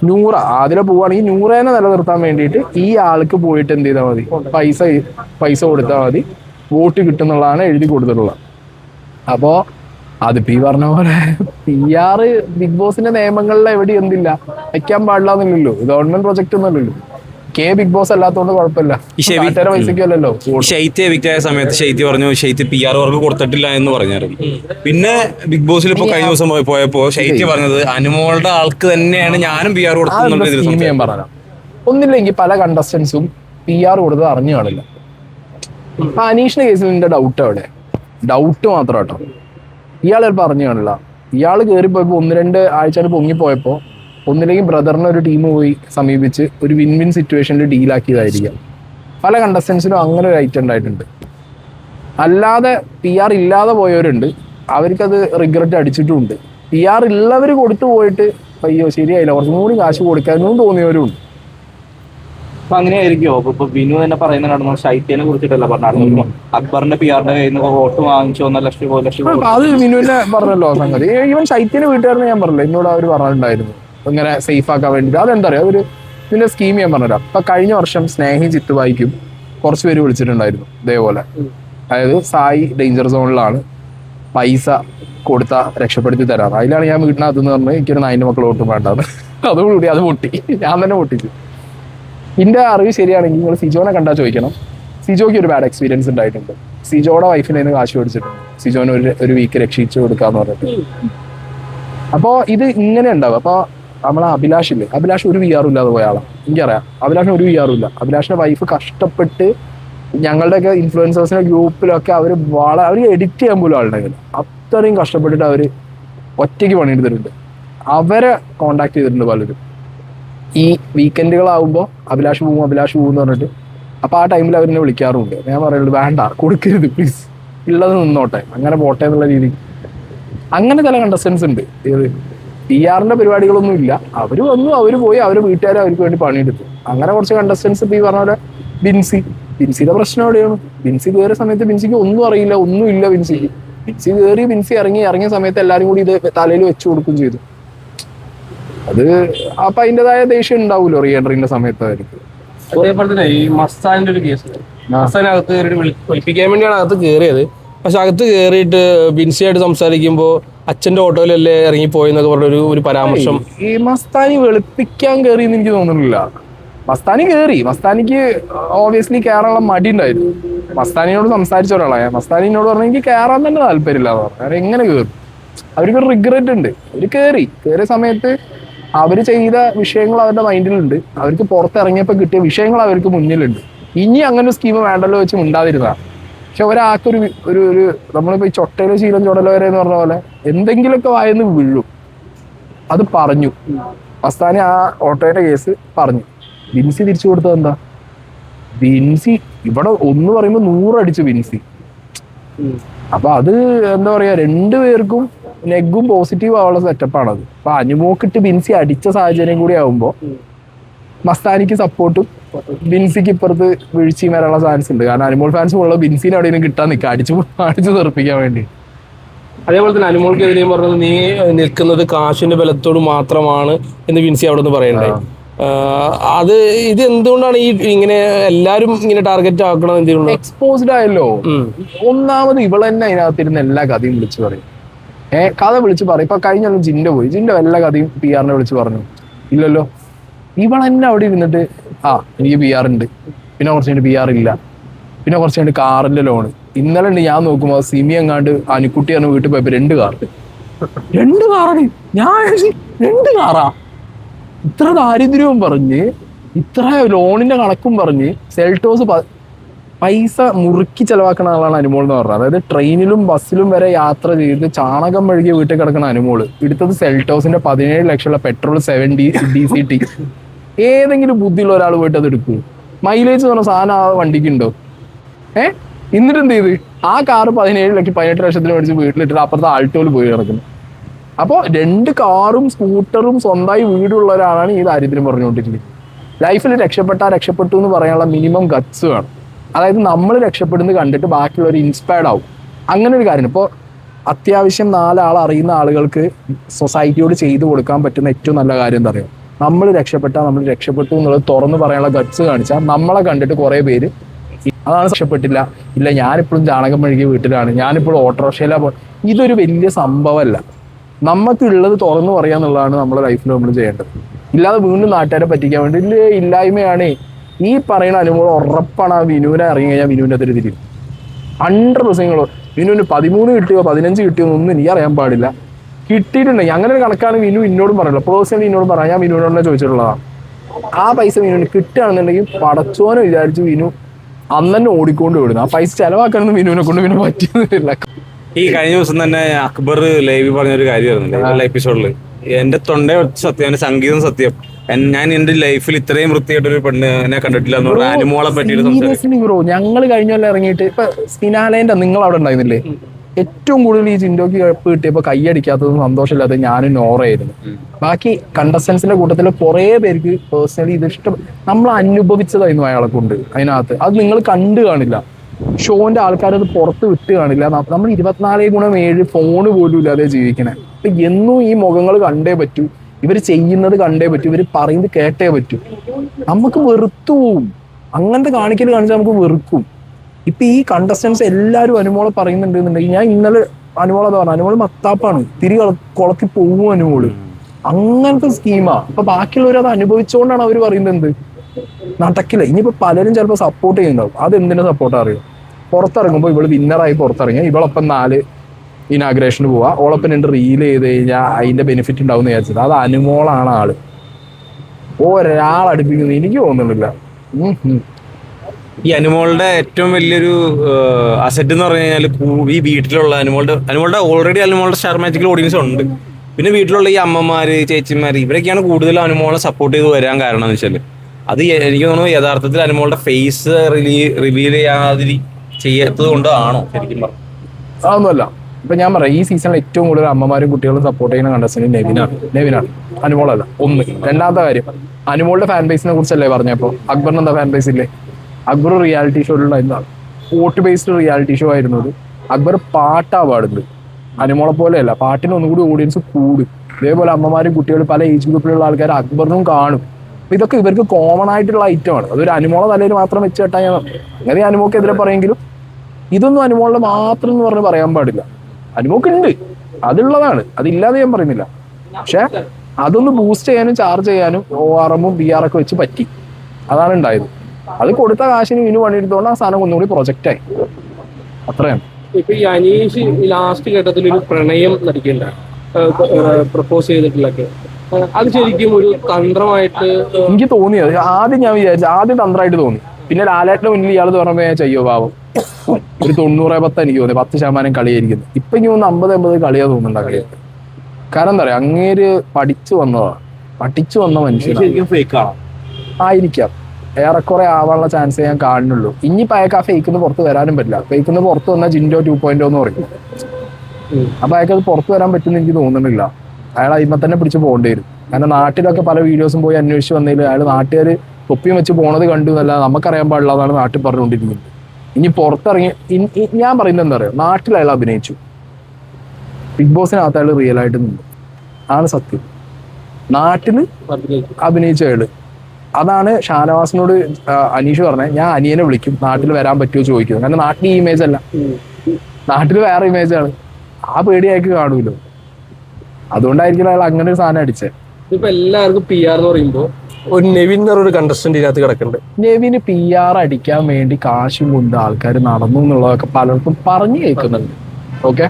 നൂറ ആദ്യം പോവുകയാണെങ്കിൽ നൂറേനെ നിലനിർത്താൻ വേണ്ടിയിട്ട് ഈ ആൾക്ക് പോയിട്ട് എന്ത് ചെയ്താൽ മതി? പൈസ പൈസ കൊടുത്താൽ മതി. വോട്ട് കിട്ടുന്നുള്ളതാണ് എഴുതി കൊടുത്തിട്ടുള്ളത്. അപ്പോ അതിപ്പോ ഈ പറഞ്ഞ പോലെ പി ആർ ബിഗ് ബോസിന്റെ നിയമങ്ങളിൽ എവിടെ എന്തില്ല. വെക്കാൻ പാടില്ല എന്നില്ലല്ലോ ഗവൺമെന്റ് പ്രൊജക്ട് ഒന്നുമല്ലല്ലോ. കെ ബിഗ് ബോസ് അല്ലാത്തതുകൊണ്ട് കുഴപ്പമില്ല. നാട്ടുകാരെ പൈസക്കല്ലല്ലോ ശൈത്യ എവിക്റ്റ് ആയ സമയത്ത് ശൈത്യ പറഞ്ഞു ശൈത്യ പി ആർ വർക്ക് കൊടുത്തിട്ടില്ല എന്ന് പറഞ്ഞായിരുന്നു. പിന്നെ ബിഗ് ബോസിൽ ഇപ്പൊ കഴിഞ്ഞ ദിവസം പോയ- പോയപ്പോ ശൈത്യ പറഞ്ഞത് അനുമോളുടെ ആൾക്ക് തന്നെയാണ് ഞാനും പി ആർ കൊടുത്തത് ഒന്നില്ലെങ്കിൽ പല കണ്ടസ്റ്റൻസും പി ആർ കൊടുത്തത് അറിഞ്ഞു കാണില്ല. അനീഷിന്റെ കേസിൽ എന്റെ ഡൗട്ട് അവിടെ ഡൗട്ട് മാത്രം കേട്ടോ. ഇയാൾ ചിലപ്പോൾ അറിഞ്ഞു കാണില്ല. ഇയാൾ കയറിപ്പോയപ്പോൾ ഒന്ന് രണ്ട് ആഴ്ച പൊങ്ങിപ്പോയപ്പോൾ ഒന്നിലേക്കും ബ്രദറിനെ ഒരു ടീം പോയി സമീപിച്ച് ഒരു വിൻ വിൻ സിറ്റുവേഷനിൽ ഡീലാക്കിയതായിരിക്കാം പല കണ്ടസ്റ്റൻസിനും അങ്ങനെ ഒരു ഐറ്റം ഉണ്ടായിട്ടുണ്ട്. അല്ലാതെ പി ആർ ഇല്ലാതെ പോയവരുണ്ട്. അവർക്കത് റിഗ്രറ്റ് അടിച്ചിട്ടുമുണ്ട്. പി ആർ ഉള്ളവർ കൊടുത്തു പോയിട്ട് അയ്യോ ശരിയായില്ല കുറച്ചും കൂടി കാശ് കൊടുക്കാനും തോന്നിയവരും ഉണ്ട് അപ്പൊ അങ്ങനെയായിരിക്കോ. അപ്പൊ ഇപ്പൊ വിനു തന്നെ പറയുന്ന നടന്നു. ശൈത്യനെ കുറിച്ചിട്ടല്ല പറഞ്ഞു അക്ബറിന്റെ പി ആറിന്റെ കയ്യിൽ നിന്ന് വോട്ട് വാങ്ങിച്ചു ഒന്നര ലക്ഷം ഒരു ലക്ഷം അത് മിനുവിനെ പറഞ്ഞല്ലോ സംഗതി. ഈവൻ ശൈത്യന് വീട്ടുകാരനെ ഞാൻ പറഞ്ഞില്ല? എന്നോട് അവർ പറഞ്ഞിട്ടുണ്ടായിരുന്നു. ഇങ്ങനെ സേഫ് ആക്കാൻ വേണ്ടിട്ട്. അതെന്താ ഒരു ഇതിന്റെ സ്കീം ഞാൻ പറഞ്ഞുതരാം. അപ്പൊ കഴിഞ്ഞ വർഷം സ്നേഹി ചിത്തുവായിക്കും കുറച്ച് പേര് വിളിച്ചിട്ടുണ്ടായിരുന്നു ഇതേപോലെ. അതായത് സായി ഡേഞ്ചർ സോണിലാണ് പൈസ കൊടുത്ത രക്ഷപ്പെടുത്തി തരാം അതിലാണ് ഞാൻ വീട്ടിനകത്ത് നിന്ന് പറഞ്ഞ് എനിക്കൊരു നായിന്റെ മക്കൾ ഒട്ടും വേണ്ടത് അതുകൂടി അത് പൊട്ടി. ഞാൻ തന്നെ പൊട്ടിച്ചു. എന്റെ അറിവ് ശരിയാണെങ്കിൽ നിങ്ങൾ സിജോനെ കണ്ടാൽ ചോദിക്കണം. സിജോക്ക് ഒരു ബാഡ് എക്സ്പീരിയൻസ് ഉണ്ടായിട്ടുണ്ട്. സിജോയുടെ വൈഫിനെ കാശ് മേടിച്ചിട്ടുണ്ട്. സിജോനെ ഒരു ഒരു വീക്ക് രക്ഷിച്ചു കൊടുക്കാന്ന് പറഞ്ഞിട്ട്. അപ്പോ ഇത് ഇങ്ങനെ ഉണ്ടാവും അപ്പൊ നമ്മളെ അഭിലാഷില്ലേ? അഭിലാഷ് ഒരു വി ആറും ഇല്ലാതെ പോയ ആളാണ് എനിക്കറിയാം. അഭിലാഷിന് ഒരു വി ആറും ഇല്ല. അഭിലാഷിന്റെ വൈഫ് കഷ്ടപ്പെട്ട് ഞങ്ങളുടെയൊക്കെ ഇൻഫ്ലുവൻസേഴ്സിന്റെ ഗ്രൂപ്പിലൊക്കെ അവർ വളരെ അവർ എഡിറ്റ് ചെയ്യാൻ പോലും ആളുണ്ടെങ്കിൽ അത്രയും കഷ്ടപ്പെട്ടിട്ട് അവർ ഒറ്റയ്ക്ക് പണിയെടുത്തിട്ടുണ്ട്. അവരെ കോണ്ടാക്ട് ചെയ്തിട്ടുണ്ട് പലരും. ഈ വീക്കെൻഡുകളാവുമ്പോൾ അഭിലാഷ് പോവും അഭിലാഷ് പോകും എന്ന് പറഞ്ഞിട്ട് അപ്പൊ ആ ടൈമിൽ അവരെന്നെ വിളിക്കാറുണ്ട്. ഞാൻ പറയുന്നത് വേണ്ട കൊടുക്കരുത് പ്ലീസ് ഉള്ളത് നിന്നോട്ടെ. അങ്ങനെ പോട്ടെ എന്നുള്ള രീതി അങ്ങനെ ചില കണ്ടസ്റ്റൻസ് ഉണ്ട്. ഏത് പി ആറിന്റെ പരിപാടികളൊന്നും ഇല്ല. അവർ വന്നു അവർ പോയി അവർ വീട്ടുകാരെ അവർക്ക് വേണ്ടി പണിയെടുത്തു. അങ്ങനെ കുറച്ച് കണ്ടസ്റ്റൻസ് ഇപ്പം ഈ പറഞ്ഞ പോലെ ബിൻസി. ബിൻസിയുടെ പ്രശ്നം എവിടെയാണ്? ബിൻസി കയറിയ സമയത്ത് ബിൻസിക്ക് ഒന്നും അറിയില്ല ഒന്നും ഇല്ല ബിൻസിക്ക്. ബിൻസി കയറി ബിൻസി ഇറങ്ങി ഇറങ്ങിയ സമയത്ത് എല്ലാവരും കൂടി ഇത് തലയിൽ വെച്ചു കൊടുക്കുകയും ചെയ്തു. അത് അപ്പൊ അതിന്റെതായ ദേഷ്യം ഉണ്ടാവുമല്ലോ റീ എൻട്രിന്റെ സമയത്തായിരിക്കും. അതേപോലെ തന്നെ ഈ മസ്താനിന്റെ ഒരു കേസ് മസ്താനകത്ത് വേണ്ടിയാണ് അകത്ത് കയറിയത്. പക്ഷെ അകത്ത് കയറിയിട്ട് ബിൻസിയായിട്ട് സംസാരിക്കുമ്പോൾ അച്ഛന്റെ ഓട്ടോയിലല്ലേ ഇറങ്ങിപ്പോയെന്നൊക്കെ പറഞ്ഞ ഒരു ഒരു പരാമർശം. ഈ മസ്താനി വെളുപ്പിക്കാൻ കയറി എന്ന് എനിക്ക് തോന്നുന്നില്ല. മസ്താനി കയറി. മസ്താനിക്ക് ഓബിയസ്ലി കയറാനുള്ള മടി ഉണ്ടായിരുന്നു. മസ്താനിനോട് സംസാരിച്ച ഒരാളായ മസ്താനിനോട് പറഞ്ഞു എനിക്ക് കയറാൻ തന്നെ താല്പര്യമില്ല പറഞ്ഞു. എങ്ങനെ കയറും? അവർക്ക് റിഗ്രറ്റ് ഉണ്ട്. അവർ കയറി. കയറിയ സമയത്ത് അവർ ചെയ്ത വിഷയങ്ങൾ അവരുടെ മൈൻഡിലുണ്ട്. അവർക്ക് പുറത്തിറങ്ങിയപ്പോൾ കിട്ടിയ വിഷയങ്ങൾ അവർക്ക് മുന്നിലുണ്ട്. ഇനി അങ്ങനെ ഒരു സ്കീം വേണ്ടല്ലോ വെച്ച് മിണ്ടാതിരുന്ന. പക്ഷെ ഒരാൾക്കൊരു ഒരു ഒരു ഒരു നമ്മളിപ്പോ ഈ ചൊട്ടയിലെ ശീലം ചുടലോ വരെ എന്ന് പറഞ്ഞ പോലെ എന്തെങ്കിലുമൊക്കെ വായന്ന് വീഴും. അത് പറഞ്ഞു. അസ്താനി ആ ഓട്ടോയുടെ കേസ് പറഞ്ഞു. ബിൻസി തിരിച്ചു കൊടുത്തത് എന്താ? ബിൻസി ഇവിടെ ഒന്ന് പറയുമ്പോൾ നൂറടിച്ചു ബിൻസി അപ്പൊ അത് എന്താ പറയാ രണ്ടുപേർക്കും നെഗും പോസിറ്റീവ് ആവുള്ള സെറ്റപ്പാണ് അത് അപ്പൊ അനുമോക്കിട്ട് ബിൻസി അടിച്ച സാഹചര്യം കൂടി ആവുമ്പോ മസ്താനിക്ക് സപ്പോർട്ടും ബിൻസിക്ക് ഇപ്പുറത്ത് വീഴ്ചയും വരാനുള്ള ചാൻസ് ഉണ്ട്. കാരണം അനുമോൾ ഫാൻസ് ഉള്ള ബിൻസിന് അവിടെ നിന്ന് കിട്ടാൻ നിൽക്കുക. അടിച്ചു അടിച്ചു തെറിപ്പിക്കാൻ വേണ്ടി. അതേപോലെ തന്നെ അനുമോൾക്ക് എതിരെയും പറഞ്ഞത് നീ നിൽക്കുന്നത് കാശിന്റെ ബലത്തോട് മാത്രമാണ് എന്ന് വിൻസി അവിടെ നിന്ന് പറയണ്ടേ അത് ഇത് എന്തുകൊണ്ടാണ് ഈ ഇങ്ങനെ എല്ലാരും ഇങ്ങനെ ടാർഗറ്റ് ആക്കണം എന്തുകൊണ്ട് എക്സ്പോസ്ഡ് ആയല്ലോ. ഒന്നാമത് ഇവളെന്നെ തന്നെ അതിനകത്തിരുന്ന് എല്ലാ കഥയും വിളിച്ചു പറയും. ഏ കഥ വിളിച്ച് പറയും ഇപ്പൊ കഴിഞ്ഞ ജിന്റെ പോയി. ജിന്റെ എല്ലാ കഥയും പി ആറിനെ വിളിച്ച് പറഞ്ഞു. ഇല്ലല്ലോ. ഇവൾ തന്നെ അവിടെ ഇരുന്നിട്ട് ആ എനിക്ക് പി ആർ ഉണ്ട്. പിന്നെ കുറച്ച് കഴിഞ്ഞ് പി ആർ ഇല്ല. പിന്നെ കുറച്ച് കഴിഞ്ഞ് കാറിന്റെ ലോണ് ഇന്നലെ ഉണ്ട് ഞാൻ നോക്കുമ്പോൾ സിമി എങ്ങാണ്ട് അനുക്കുട്ടി പറഞ്ഞ വീട്ടിൽ പോയപ്പോ രണ്ട് കാർ രണ്ട് കാറാണ് ഞാൻ രണ്ട് കാറാ ഇത്ര ദാരിദ്ര്യവും പറഞ്ഞ് ഇത്ര ലോണിന്റെ കണക്കും പറഞ്ഞ് സെൽട്ടോസ് പൈസ മുറുക്കി ചെലവാക്കുന്ന ആളാണ് അനുമോൾ എന്ന് പറഞ്ഞത്. അതായത് ട്രെയിനിലും ബസ്സിലും വരെ യാത്ര ചെയ്ത് ചാണകം മെഴുകി വീട്ടിൽ കിടക്കുന്ന അനുമോൾ എടുത്തത് സെൽറ്റോസിന്റെ പതിനേഴ് ലക്ഷമുള്ള petrol seven D D C T ഏതെങ്കിലും ബുദ്ധിയുള്ള ഒരാൾ പോയിട്ട് അത് എടുക്കും. മൈലേജ് എന്ന് പറഞ്ഞ സാധനം ആ വണ്ടിക്ക് ഉണ്ടോ? ഏ? എന്നിട്ട് എന്ത് ചെയ്ത്? ആ കാറ് പതിനേഴ് ലക്ഷം പതിനെട്ട് ലക്ഷത്തിന് മേടിച്ച് വീട്ടിലിട്ടിട്ട് അപ്പുറത്തെ ആൾട്ടോയിൽ പോയി കിടക്കുന്നു. അപ്പോൾ രണ്ട് കാറും സ്കൂട്ടറും സ്വന്തമായി വീടുള്ള ഒരാളാണ് ഈ ദാരിദ്ര്യം പറഞ്ഞുകൊണ്ടിരിക്കുന്നത്. ലൈഫിൽ രക്ഷപ്പെട്ടാൽ രക്ഷപ്പെട്ടു എന്ന് പറയാനുള്ള മിനിമം ഗട്സ് വേണം. അതായത് നമ്മൾ രക്ഷപ്പെടുന്നത് കണ്ടിട്ട് ബാക്കിയുള്ളവർ ഇൻസ്പയർഡ് ആവും. അങ്ങനെ ഒരു കാര്യം. ഇപ്പോൾ അത്യാവശ്യം നാലാൾ അറിയുന്ന ആളുകൾക്ക് സൊസൈറ്റിയോട് ചെയ്തു കൊടുക്കാൻ പറ്റുന്ന ഏറ്റവും നല്ല കാര്യം എന്താ പറയുക നമ്മൾ രക്ഷപ്പെട്ടാൽ നമ്മൾ രക്ഷപ്പെട്ടു എന്നുള്ളത് തുറന്ന് പറയാനുള്ള ഗട്സ് കാണിച്ചാൽ നമ്മളെ കണ്ടിട്ട് കുറേ പേര് അതാണ് രക്ഷപ്പെട്ടില്ല. ഇല്ല ഞാനിപ്പോഴും ചാണകം മെഴുകിയ വീട്ടിലാണ്. ഞാനിപ്പോഴും ഓട്ടോറിക്ഷയിലാണ് പോകുന്നത് ഇതൊരു വലിയ സംഭവമല്ല. നമുക്കുള്ളത് തുറന്നു പറയാന്നുള്ളതാണ് നമ്മുടെ ലൈഫിൽ നമ്മൾ ചെയ്യേണ്ടത്. ഇല്ലാതെ വീണ്ടും നാട്ടുകാരെ പറ്റിക്കാൻ വേണ്ടി ഇല്ലേ ഇല്ലായ്മയാണ്. ഈ പറയുന്ന അനുഭവം ഉറപ്പാണ് ആ വിനുവിനെ ഇറങ്ങി കഴിഞ്ഞാൽ വിനുവിന്റെ അതിൽ തിരിയും ഹൺഡ്രഡ് പെർസെന്റ് വിനുവിന് പതിമൂന്ന് കിട്ടിയോ പതിനഞ്ച് കിട്ടിയോ എന്നൊന്നും എനിക്ക് അറിയാൻ പാടില്ല. കിട്ടിയിട്ടുണ്ടെങ്കിൽ അങ്ങനെ ഒരു കണക്കാണ് വിനു ഇന്നോടും പറയുള്ളൂ പേഴ്സണലി ഇന്നോടും പറയാം. ഞാൻ വിനുവിനോട് തന്നെ ചോദിച്ചിട്ടുള്ളതാണ് ആ പൈസ വിനുവിന് കിട്ടുകയാണെന്നുണ്ടെങ്കിൽ പടച്ചോനെ വിചാരിച്ച് വിനു അന്ന് തന്നെ ഓടിക്കൊണ്ട് വിടുന്നു. ആ പൈസ ചിലവാക്കാനൊന്നും വിനുവിനെ കൊണ്ട് വിനു പറ്റുന്നില്ല ഈ കഴിഞ്ഞ ദിവസം തന്നെ അക്ബർ ലൈവ് പറഞ്ഞൊരു കാര്യമായിരുന്നു. എപ്പിസോഡിൽ എന്റെ തൊണ്ട സത്യം എന്റെ സംഗീതം സത്യം. ഞാൻ എന്റെ ലൈഫിൽ ഇത്രയും വൃത്തിയായിട്ടൊരു പെണ്ണിനെ കണ്ടിട്ടില്ല എന്ന് പറഞ്ഞാൽ അനുമോളെ പറ്റിയിട്ട് ബ്രോ ഞങ്ങൾ കഴിഞ്ഞ കൊല്ലം ഇറങ്ങിയിട്ട് ഇപ്പൊ സ്പിനാലേന്റെ നിങ്ങൾ അവിടെ ഉണ്ടായിരുന്നില്ലേ? ഏറ്റവും കൂടുതൽ ഈ ചിന്തോക്ക് കപ്പ് കിട്ടിയപ്പോ കൈയടിക്കാത്തതും സന്തോഷമില്ലാത്തതും ഞാനും നോറയായിരുന്നു. ബാക്കി കണ്ടസ്റ്റൻസിന്റെ കൂട്ടത്തിൽ കുറെ പേർക്ക് പേഴ്സണലി ഇത് ഇഷ്ടം. നമ്മൾ അനുഭവിച്ചതായിരുന്നു അയാളെ കൊണ്ട് അതിനകത്ത്. അത് നിങ്ങൾ കണ്ടു കാണില്ല. ഷോന്റെ ആൾക്കാരത് പുറത്ത് വിട്ട് കാണില്ല. നമ്മൾ ഇരുപത്തിനാല് ഗുണം ഏഴ് ഫോണ് പോലും ഇല്ലാതെ ജീവിക്കണേ. അപ്പൊ എന്നും ഈ മുഖങ്ങൾ കണ്ടേ പറ്റൂ. ഇവർ ചെയ്യുന്നത് കണ്ടേ പറ്റൂ. ഇവർ പറയുന്നത് കേട്ടേ പറ്റൂ. നമുക്ക് വെറുത്തു പോവും. അങ്ങനത്തെ കാണിക്കൽ കാണിച്ചാൽ നമുക്ക് വെറുക്കും. ഇപ്പൊ ഈ കണ്ടസ്റ്റൻസ് എല്ലാവരും അനുമോളെ പറയുന്നുണ്ടെന്നുണ്ടെങ്കിൽ ഞാൻ ഇന്നലെ അനുമോളെ പറഞ്ഞു അനുമോൾ മത്താപ്പാണ്. തിരി കള- കുളത്തി പോവും അനുമോൾ. അങ്ങനത്തെ സ്കീമാ അപ്പൊ ബാക്കിയുള്ളവർ അത് അനുഭവിച്ചുകൊണ്ടാണ് അവർ പറയുന്നത് എന്ത്? നടക്കില്ല. ഇനിയിപ്പോ പലരും ചിലപ്പോൾ സപ്പോർട്ട് ചെയ്യുന്നുണ്ടാവും. അത് എന്തിനാ സപ്പോർട്ട് അറിയോ? പുറത്തിറങ്ങുമ്പോൾ ഇവൾ വിന്നറായി പുറത്തിറങ്ങിയ. ഇവളൊപ്പം നാല് ഇനാഗ്രേഷന് പോവാ. ഓളൊപ്പം രണ്ട് റീൽ ചെയ്ത് കഴിഞ്ഞാൽ അതിന്റെ ബെനിഫിറ്റ് ഉണ്ടാവും എന്ന് വിചാരിച്ചത്. അത് അനുമോളാണ് ആൾ. ഒരാൾ അടുപ്പിക്കുന്നത് എനിക്ക് തോന്നുന്നില്ല. ഈ അനുമോളുടെ ഏറ്റവും വലിയൊരു അസറ്റ് എന്ന് പറഞ്ഞു കഴിഞ്ഞാൽ ഈ വീട്ടിലുള്ള അനുമോളുടെ അനുമോളുടെ ഓൾറെഡി അനുമോളുടെ സ്റ്റാർ മാജിക്കൽ ഓഡിയൻസ് ഉണ്ട്. പിന്നെ വീട്ടിലുള്ള ഈ അമ്മമാര് ചേച്ചിമാര് ഇവരൊക്കെയാണ് കൂടുതൽ അനുമോളെ സപ്പോർട്ട് ചെയ്ത് വരാൻ കാരണം എന്ന് വെച്ചാൽ അത് എനിക്ക് തോന്നുന്നു യഥാർത്ഥത്തിൽ അനുമോളുടെ ഫേസ് റിലീ റിവീൽ ചെയ്യാതിരി ചെയ്യാത്തത് കൊണ്ടാണോ ശരിക്കും പറഞ്ഞു? അതൊന്നുമല്ല. ഇപ്പൊ ഞാൻ പറയാം ഈ സീസണിൽ ഏറ്റവും കൂടുതൽ അമ്മമാരും കുട്ടികളും സപ്പോർട്ട് ചെയ്യുന്ന കണ്ടസ്റ്റന്റ് നെവിനാണ്. നെവിനാണ്. അനുമോളല്ല ഒന്ന്. രണ്ടാമത്തെ കാര്യം അനുമോളുടെ ഫാൻ ബേസിനെ കുറിച്ചല്ലേ പറഞ്ഞപ്പോ അക്ബറിന് എന്താ ഫാൻ ബേസ് ഇല്ലേ? അക്ബർ റിയാലിറ്റി ഷോയിലുണ്ടായിരുന്ന വോട്ട് ബേസ്ഡ് റിയാലിറ്റി ഷോ ആയിരുന്നത് അക്ബർ പാട്ടാ പാടുന്നത്. അനുമോളെ പോലെയല്ല പാട്ടിന് ഒന്നുകൂടി ഓഡിയൻസ് കൂടും. ഇതേപോലെ അമ്മമാരും കുട്ടികളും പല ഏജ് ഗ്രൂപ്പിലുള്ള ആൾക്കാർ അക്ബറിനും കാണും. അപ്പൊ ഇതൊക്കെ ഇവർക്ക് കോമൺ ആയിട്ടുള്ള ഐറ്റം ആണ്. അതൊരു അനുമോള തലയിൽ മാത്രം വെച്ച് ഞാൻ അങ്ങനെ അനുമോക്കെതിരെ പറയെങ്കിലും ഇതൊന്നും അനുമോളിൽ മാത്രം എന്ന് പറഞ്ഞ് പറയാൻ പാടില്ല. അനുമോക്ക് ഉണ്ട് അതുള്ളതാണ്. അതില്ലാതെ ഞാൻ പറയുന്നില്ല. പക്ഷെ അതൊന്ന് ബൂസ്റ്റ് ചെയ്യാനും ചാർജ് ചെയ്യാനും ഒ ആർ എമ്മും ബി ആർ ഒക്കെ വെച്ച് പറ്റി. അതാണ് ഉണ്ടായത്. അത് കൊടുത്ത കാശിന് ഇനി പണിയെടുത്തോണ്ട് ആ സാധനം ഒന്നുകൂടി പ്രൊജക്റ്റ് ആയി. അത്രയാണ്. ഇപ്പൊ ഈ അനീഷ് ലാസ്റ്റ് ഘട്ടത്തിൽ ഒരു പ്രണയം നടിക്കണ്ട? പ്രപ്പോസ് ചെയ്തിട്ടുള്ളൊക്കെ അത് ശരിക്കും ഒരു തന്ത്രമായിട്ട് എനിക്ക് തോന്നിയത് ആദ്യം ഞാൻ വിചാരിച്ചു. ആദ്യം തന്ത്രമായിട്ട് തോന്നി. പിന്നെ ലാലേട്ടന്റെ മുന്നിൽ ഇയാൾ ഞാൻ ചെയ്യോ പാവം. ഒരു തൊണ്ണൂറ് പത്ത് എനിക്ക് തോന്നി പത്ത് ശതമാനം കളിയായിരിക്കുന്നു. ഇപ്പൊ എനിക്ക് തോന്നുന്നു അമ്പത് എൺപത് കളിയാ തോന്നുന്നുണ്ട് കളി. കാരണം എന്താ പറയാ അങ്ങേര് പഠിച്ചു വന്നതാ. പഠിച്ചു വന്ന ആണ്. ആയിരിക്കാം. ഏറെക്കുറെ ആവാനുള്ള ചാൻസ് ഞാൻ കാണുന്നുള്ളൂ. ഇനി അയാൾക്ക് ആ ഫേക്കിന്ന് പുറത്ത് വരാനും പറ്റില്ല. ഫേക്കിന്ന് പുറത്ത് വന്നാൽ ജിൻഡോ ടു പോയിന്റ് എന്ന് പറയും. അപ്പൊ അയാൾക്ക് അത് പുറത്ത് വരാൻ പറ്റുമെന്ന് എനിക്ക് തോന്നുന്നില്ല. അയാൾ അതിമ തന്നെ പിടിച്ച് പോകേണ്ടി വരും. കാരണം നാട്ടിലൊക്കെ പല വീഡിയോസും പോയി അന്വേഷിച്ച് വന്നതിൽ അയാൾ നാട്ടുകാർ തൊപ്പിയും വെച്ച് പോണത് കണ്ടു എന്നല്ല നമുക്കറിയാൻ പാടില്ല അതാണ് നാട്ടിൽ പറഞ്ഞുകൊണ്ടിരിക്കുന്നത്. ഇനി പുറത്തിറങ്ങി ഞാൻ പറയുന്നത് എന്താ പറയുക നാട്ടിൽ അയാൾ അഭിനയിച്ചു. ബിഗ് ബോസിനകത്ത് അയാൾ റിയൽ ആയിട്ട് നിന്നു. ആണ് സത്യം. നാട്ടിൽ അഭിനയിച്ചു. അയാൾ അതാണ് ഷാനവാസിനോട് അനീഷ് പറഞ്ഞത് ഞാൻ അനിയനെ വിളിക്കും നാട്ടിൽ വരാൻ പറ്റുമോ ചോദിക്കുന്നത് കാരണം നാട്ടിൽ ഇമേജ് അല്ല. നാട്ടിൽ വേറെ ഇമേജ് ആണ്. ആ പേടിയായിട്ട് അയാൾക്ക് കാണൂലോ? അതുകൊണ്ടായിരിക്കും അയാൾ അങ്ങനെ ഒരു സാധനം അടിച്ചത്. ഇപ്പൊ എല്ലാവർക്കും പി ആർ എന്ന് പറയുമ്പോ ഒരു നെവിൻ എന്ന് ഒരു കണ്ടസ്റ്റന്റ് ഇതിനകത്ത് കിടക്കുന്നുണ്ട് നെവിന് പി ആർ അടിക്കാൻ വേണ്ടി കാശും കൊണ്ട് ആൾക്കാർ നടന്നു എന്നുള്ളതൊക്കെ പലർക്കും പറഞ്ഞു കേൾക്കുന്നുണ്ട്. ഓക്കെ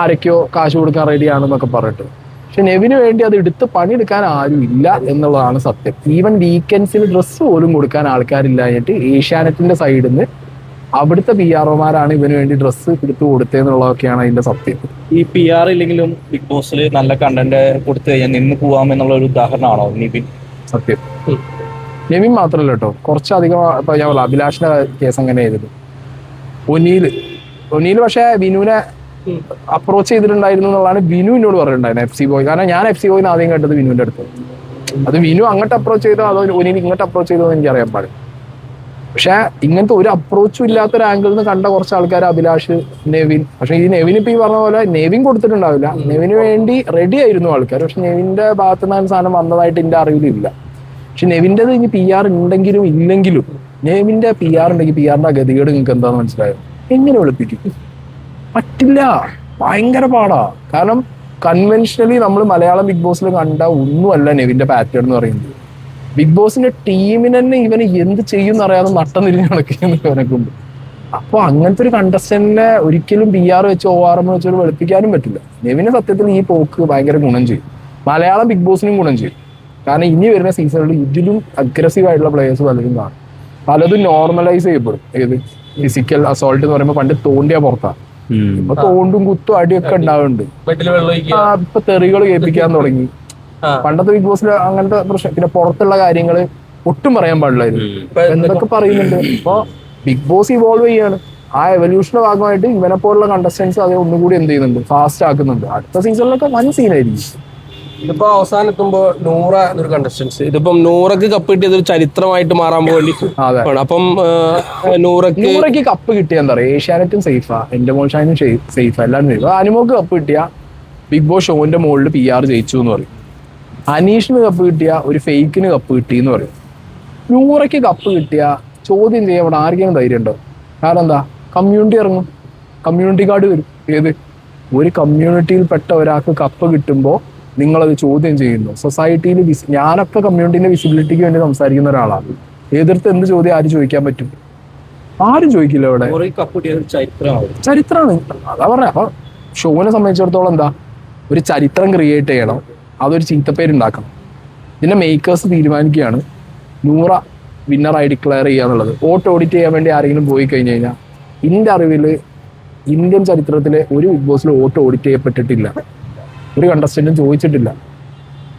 ആരൊക്കെയോ കാശ് കൊടുക്കാൻ റെഡി ആണെന്നൊക്കെ പറഞ്ഞിട്ട്. പക്ഷെ നെവിന് വേണ്ടി അത് എടുത്ത് പണിയെടുക്കാൻ ആരും ഇല്ല എന്നുള്ളതാണ് സത്യം. ഈവൻ വീക്കെൻഡ്സിൽ ഡ്രസ്സ് പോലും കൊടുക്കാൻ ആൾക്കാരില്ലായിട്ട് ഏഷ്യാനെറ്റിന്റെ സൈഡിൽ നിന്ന് അവിടുത്തെ പി ആർ ഒമാരാണ് ഇവന് വേണ്ടി ഡ്രസ്സ് എടുത്തു കൊടുത്തതെന്നുള്ളതൊക്കെയാണ് അതിന്റെ സത്യം. ഈ പി ആർ ഇല്ലെങ്കിലും ബിഗ് ബോസിൽ നല്ല കണ്ടന്റ് കൊടുത്തു കഴിഞ്ഞാൽ നിന്ന് പോവാം എന്നുള്ള ഒരു ഉദാഹരണമാണോ നിബിൻ സത്യം. നെവിൻ മാത്രമല്ല കേട്ടോ. കുറച്ചധികം ഇപ്പൊ ഞാൻ അഭിലാഷിന്റെ കേസ് അങ്ങനെ ചെയ്തത്. ഒനീൽ. ഒനീൽ പക്ഷെ വിനുവിനെ അപ്രോച്ച് ചെയ്തിട്ടുണ്ടായിരുന്നു എന്നുള്ളതാണ് വിനു എന്നോട് പറഞ്ഞിട്ടുണ്ടായിരുന്നത് എഫ് സി ബോയ് കാരണം ഞാൻ എഫ് സി ബോയിന്ന് ആദ്യം കേട്ടത് വിനുവിന്റെ അടുത്ത്. അത് വിനു അങ്ങോട്ട് അപ്രോച്ച് ചെയ്തോ അതോ ഒനീൽ ഇങ്ങോട്ട് അപ്രോച്ച് ചെയ്തോ എന്ന് എനിക്ക് അറിയാൻ പാടില്ല. പക്ഷെ ഇങ്ങനത്തെ ഒരു അപ്രോച്ചും ഇല്ലാത്ത ഒരു ആംഗിളിൽ നിന്ന് കണ്ട കുറച്ച് ആൾക്കാർ അഭിലാഷ് നെവിൻ. പക്ഷെ ഈ നെവിൻ ഇപ്പൊ ഈ പറഞ്ഞ പോലെ നെവിൻ കൊടുത്തിട്ടുണ്ടാവില്ല. നെവിന് വേണ്ടി റെഡി ആയിരുന്നു ആൾക്കാർ പക്ഷെ നെവിന്റെ ഭാഗത്തു നിന്ന് സാധനം വന്നതായിട്ട് എന്റെ അറിവിലില്ല പക്ഷെ നെവിന്റെത് ഇനി പി ആർ ഉണ്ടെങ്കിലും ഇല്ലെങ്കിലും നെവിന്റെ പി ആർ ഉണ്ടെങ്കിൽ പി ആറിന്റെ ഗതികേട് നിങ്ങൾക്ക് എന്താന്ന് മനസ്സിലായോ? എങ്ങനെ വെളുപ്പിക്കും? പറ്റില്ല. ഭയങ്കര പാടാ. കാരണം കൺവെൻഷനലി നമ്മൾ മലയാളം ബിഗ് ബോസിൽ കണ്ട ഒന്നുമല്ല നെവിന്റെ പാറ്റേൺ എന്ന് പറയുന്നത്. ബിഗ് ബോസിന്റെ ടീമിന് തന്നെ ഇവന് എന്ത് ചെയ്യും എന്നറിയാതെ നട്ടം തിരിഞ്ഞ് നടക്കുന്നു ഇവനെ കൊണ്ട്. അപ്പൊ അങ്ങനത്തെ ഒരു കണ്ടസ്റ്റന്റിനെ ഒരിക്കലും ബി ആർ വെച്ച് ഒ ആർ എം വെച്ച് വെളുപ്പിക്കാനും പറ്റില്ല. നെവിന് സത്യത്തിൽ ഈ പോക്ക് ഭയങ്കര ഗുണം ചെയ്യും. മലയാളം ബിഗ് ബോസിനും ഗുണം ചെയ്യും. കാരണം ഇനി വരുന്ന സീസണിൽ ഇതിലും അഗ്രസീവ് ആയിട്ടുള്ള പ്ലേയേഴ്സ് പലരും കാണും. പലതും നോർമലൈസ് ചെയ്യപ്പെടും. ഏത് ഫിസിക്കൽ അസോൾട്ട് എന്ന് പറയുമ്പോൾ പണ്ട് തോണ്ടിയാ പുറത്താ. ഇപ്പൊ തോണ്ടും കുത്തും അടിയൊക്കെ ഉണ്ടാവുന്നുണ്ട്. ആ, ഇപ്പൊ തെറികൾ കേൾപ്പിക്കാൻ തുടങ്ങി. പണ്ടത്തെ ബിഗ് ബോസിൽ അങ്ങനത്തെ പ്രശ്നം. പിന്നെ പുറത്തുള്ള കാര്യങ്ങൾ ഒട്ടും പറയാൻ പാടില്ലായിരുന്നു. എന്തൊക്കെ പറയുന്നുണ്ട്? അപ്പൊ ബിഗ് ബോസ് ഇവോൾവ് ചെയ്യാണ്. ആ എവല്യൂഷന്റെ ഭാഗമായിട്ട് ഇവനെ പോലുള്ള കണ്ടസ്റ്റൻസ് അത് ഒന്നുകൂടി എന്ത് ചെയ്യുന്നുണ്ട്? ഫാസ്റ്റ് ആക്കുന്നുണ്ട്. അടുത്ത സീസണിലൊക്കെ വൻ സീനായിരിക്കും ഇതിപ്പോ അവസാനം എത്തുമ്പോ നൂറ എന്നൊരു കണ്ടസ്റ്റൻസ് ഇതിപ്പം നൂറക്ക് കപ്പ് കിട്ടിയത് ഒരു ചരിത്രമായിട്ട് മാറാൻ വേണ്ടി അപ്പം നൂറക്ക് നൂറക്ക് കപ്പ് കിട്ടിയ എന്താ പറയാ? ഏഷ്യാനെറ്റും സേഫാ എന്റെ മോൾ ഷാനും സേഫാ എല്ലാവരും സേഫ് അനുമോക്ക് കപ്പ് കിട്ടിയ ബിഗ് ബോസ് ഷോന്റെ മുകളിൽ പി ആർ ജയിച്ചു എന്ന് പറയും. അനീഷിന് കപ്പ് കിട്ടിയ ഒരു ഫേക്കിന് കപ്പ് കിട്ടി എന്ന് പറയും. നൂറയ്ക്ക് കപ്പ് കിട്ടിയ ചോദ്യം ചെയ്യാൻ ഇവിടെ ആർക്കെങ്കിലും ധൈര്യം ഉണ്ടോ? കാരണം എന്താ? കമ്മ്യൂണിറ്റി ഇറങ്ങും. കമ്മ്യൂണിറ്റി കാർഡ് വരും. ഏത്? ഒരു കമ്മ്യൂണിറ്റിയിൽപ്പെട്ട ഒരാൾക്ക് കപ്പ് കിട്ടുമ്പോൾ നിങ്ങളത് ചോദ്യം ചെയ്യുന്നു. സൊസൈറ്റിയിൽ വിസ് ഞാനൊക്കെ കമ്മ്യൂണിറ്റിന്റെ വിസിബിലിറ്റിക്ക് വേണ്ടി സംസാരിക്കുന്ന ഒരാളാണ്. എതിർത്ത് എന്ത് ചോദ്യം ആര് ചോദിക്കാൻ പറ്റും. ആരും ചോദിക്കില്ല ഇവിടെ. ചരിത്രമാണ്. അതാ പറഞ്ഞ. അപ്പൊ ഷോനെ സംബന്ധിച്ചിടത്തോളം എന്താ? ഒരു ചരിത്രം ക്രിയേറ്റ് ചെയ്യണം. അതൊരു ചീത്തപ്പേരുണ്ടാക്കണം ഇതിന്റെ ഇതിന്റെ മേക്കേഴ്സ് തീരുമാനിക്കുകയാണ്. നൂറ വിന്നറായി ഡിക്ലെയർ ചെയ്യുക എന്നുള്ളത്. വോട്ട് ഓഡിറ്റ് ചെയ്യാൻ വേണ്ടി ആരെങ്കിലും പോയി കഴിഞ്ഞു കഴിഞ്ഞാൽ എന്റെ അറിവിൽ ഇന്ത്യൻ ചരിത്രത്തിലെ ഒരു ബിഗ് ബോസിൽ വോട്ട് ഓഡിറ്റ് ചെയ്യപ്പെട്ടിട്ടില്ല. ഒരു കണ്ടസ്റ്റന്റും ചോദിച്ചിട്ടില്ല.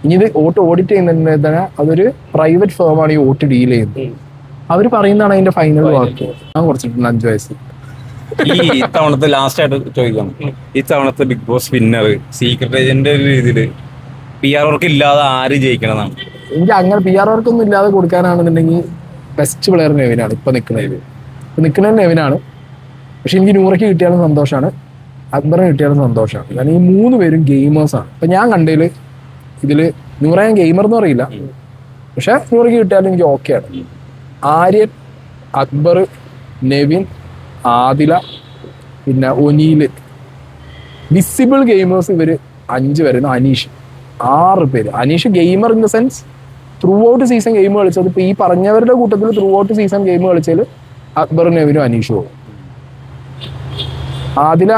ഇനി ഇത് വോട്ട് ഓഡിറ്റ് ചെയ്യുന്നതിന് തന്നെ അതൊരു പ്രൈവറ്റ് ഫേമാണ് ഈ വോട്ട് ഡീൽ ചെയ്യുന്നത്. അവർ പറയുന്നതാണ് അതിന്റെ ഫൈനൽ വാക്ക്. ഞാൻ കുറച്ചിട്ടുണ്ട് അഞ്ചു വയസ്സ്. ഈ ഇത്തവണത്തെ ലാസ്റ്റ് ആയിട്ട് ചോദിക്കാം. ഇത്തവണത്തെ big boss winner secret agent ഒരു രീതിയിൽ പി ആർ വർക്ക് ഇല്ലാതെ ആര് ജയിക്കണമെന്നാണ്? എനിക്ക് അങ്ങനെ പി ആർ വർക്കൊന്നും ഇല്ലാതെ കൊടുക്കാനാണെന്നുണ്ടെങ്കിൽ ബെസ്റ്റ് പ്ലെയർ നെവിനാണ് ഇപ്പൊ നിൽക്കുന്നത് ഇപ്പൊ നിൽക്കുന്നത് നെവിനാണ്. പക്ഷെ എനിക്ക് നൂറയ്ക്ക് കിട്ടിയാലും സന്തോഷമാണ് അക്ബറിന് കിട്ടിയാലും സന്തോഷമാണ് കാരണം ഈ മൂന്ന് പേരും ഗെയിമേഴ്സാണ് ഇപ്പൊ ഞാൻ കണ്ടതിൽ ഇതിൽ നൂറ ഞാൻ ഗെയിമർ എന്ന് പറയില്ല പക്ഷെ നൂറയ്ക്ക് കിട്ടിയാലും എനിക്ക് ഓക്കെയാണ് ആര്യൻ അക്ബർ നെവിൻ ആദില പിന്നെ ഒനീൽ. വിസിബിൾ ഗെയിമേഴ്സ് ഇവർ അഞ്ച് വരുന്ന അനീഷ്. ആറ് പേര്. Aneesh gamer in the sense throughout season game കളിച്ചത്. ഇപ്പൊ ഈ പറഞ്ഞവരുടെ കൂട്ടത്തിൽ ത്രൂ ഔട്ട് സീസൺ ഗെയിം കളിച്ചതിൽ അക്ബർ നെവിനും അനീഷും പോകും ആദില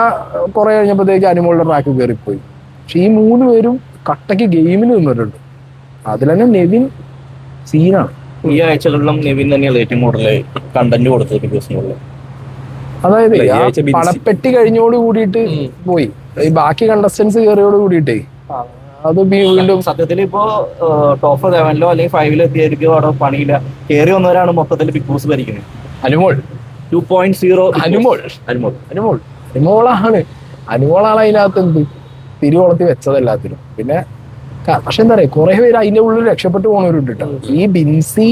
കുറെ കഴിഞ്ഞപ്പോഴത്തേക്ക് അനുമോളുടെ ട്രാക്ക് കയറിപ്പോയി. പക്ഷെ ഈ മൂന്ന് പേരും കട്ടയ്ക്ക് ഗെയിമിന് നിന്നിട്ടുണ്ട്. അതിൽ തന്നെ നെവിൻ സീനാണ് ഈ ആഴ്ചകളിലും നെവിൻ തന്നെയാണ് ഏറ്റവും കൂടുതൽ കണ്ടന്റ് കൊടുത്തത് ബിഗ് ബോസിനുള്ളിൽ അതായത് പണപ്പെട്ടി കഴിഞ്ഞോട് കൂടിയിട്ട് പോയി. ഈ ബാക്കി കണ്ടസ്റ്റൻസ് കയറിയോട് കൂടിയിട്ടേ. അത് വീണ്ടും സത്യത്തിൽ ഇപ്പോ ടോപ്പ് സെവനിലോ അല്ലെങ്കിൽ ഫൈവിലോ എത്തിയായിരിക്കും അവിടെ പണിയില്ല. കയറി വന്നവരാണ് മൊത്തത്തിൽ ബിഗ് ബോസ് ഭരിക്കുന്നത്. Anumol. Two point zero Anumol. Anumol. Anumol. അനുമോളാണ്. അനുമോളാണ് അതിനകത്ത് എന്ത്? തിരുവോളത്തി വെച്ചത് എല്ലാത്തിനും പിന്നെ പക്ഷെ എന്താ പറയാ കുറെ പേര് അതിന്റെ ഉള്ളിൽ രക്ഷപ്പെട്ടു പോണവരുണ്ട് കേട്ടോ ഈ ബിൻസി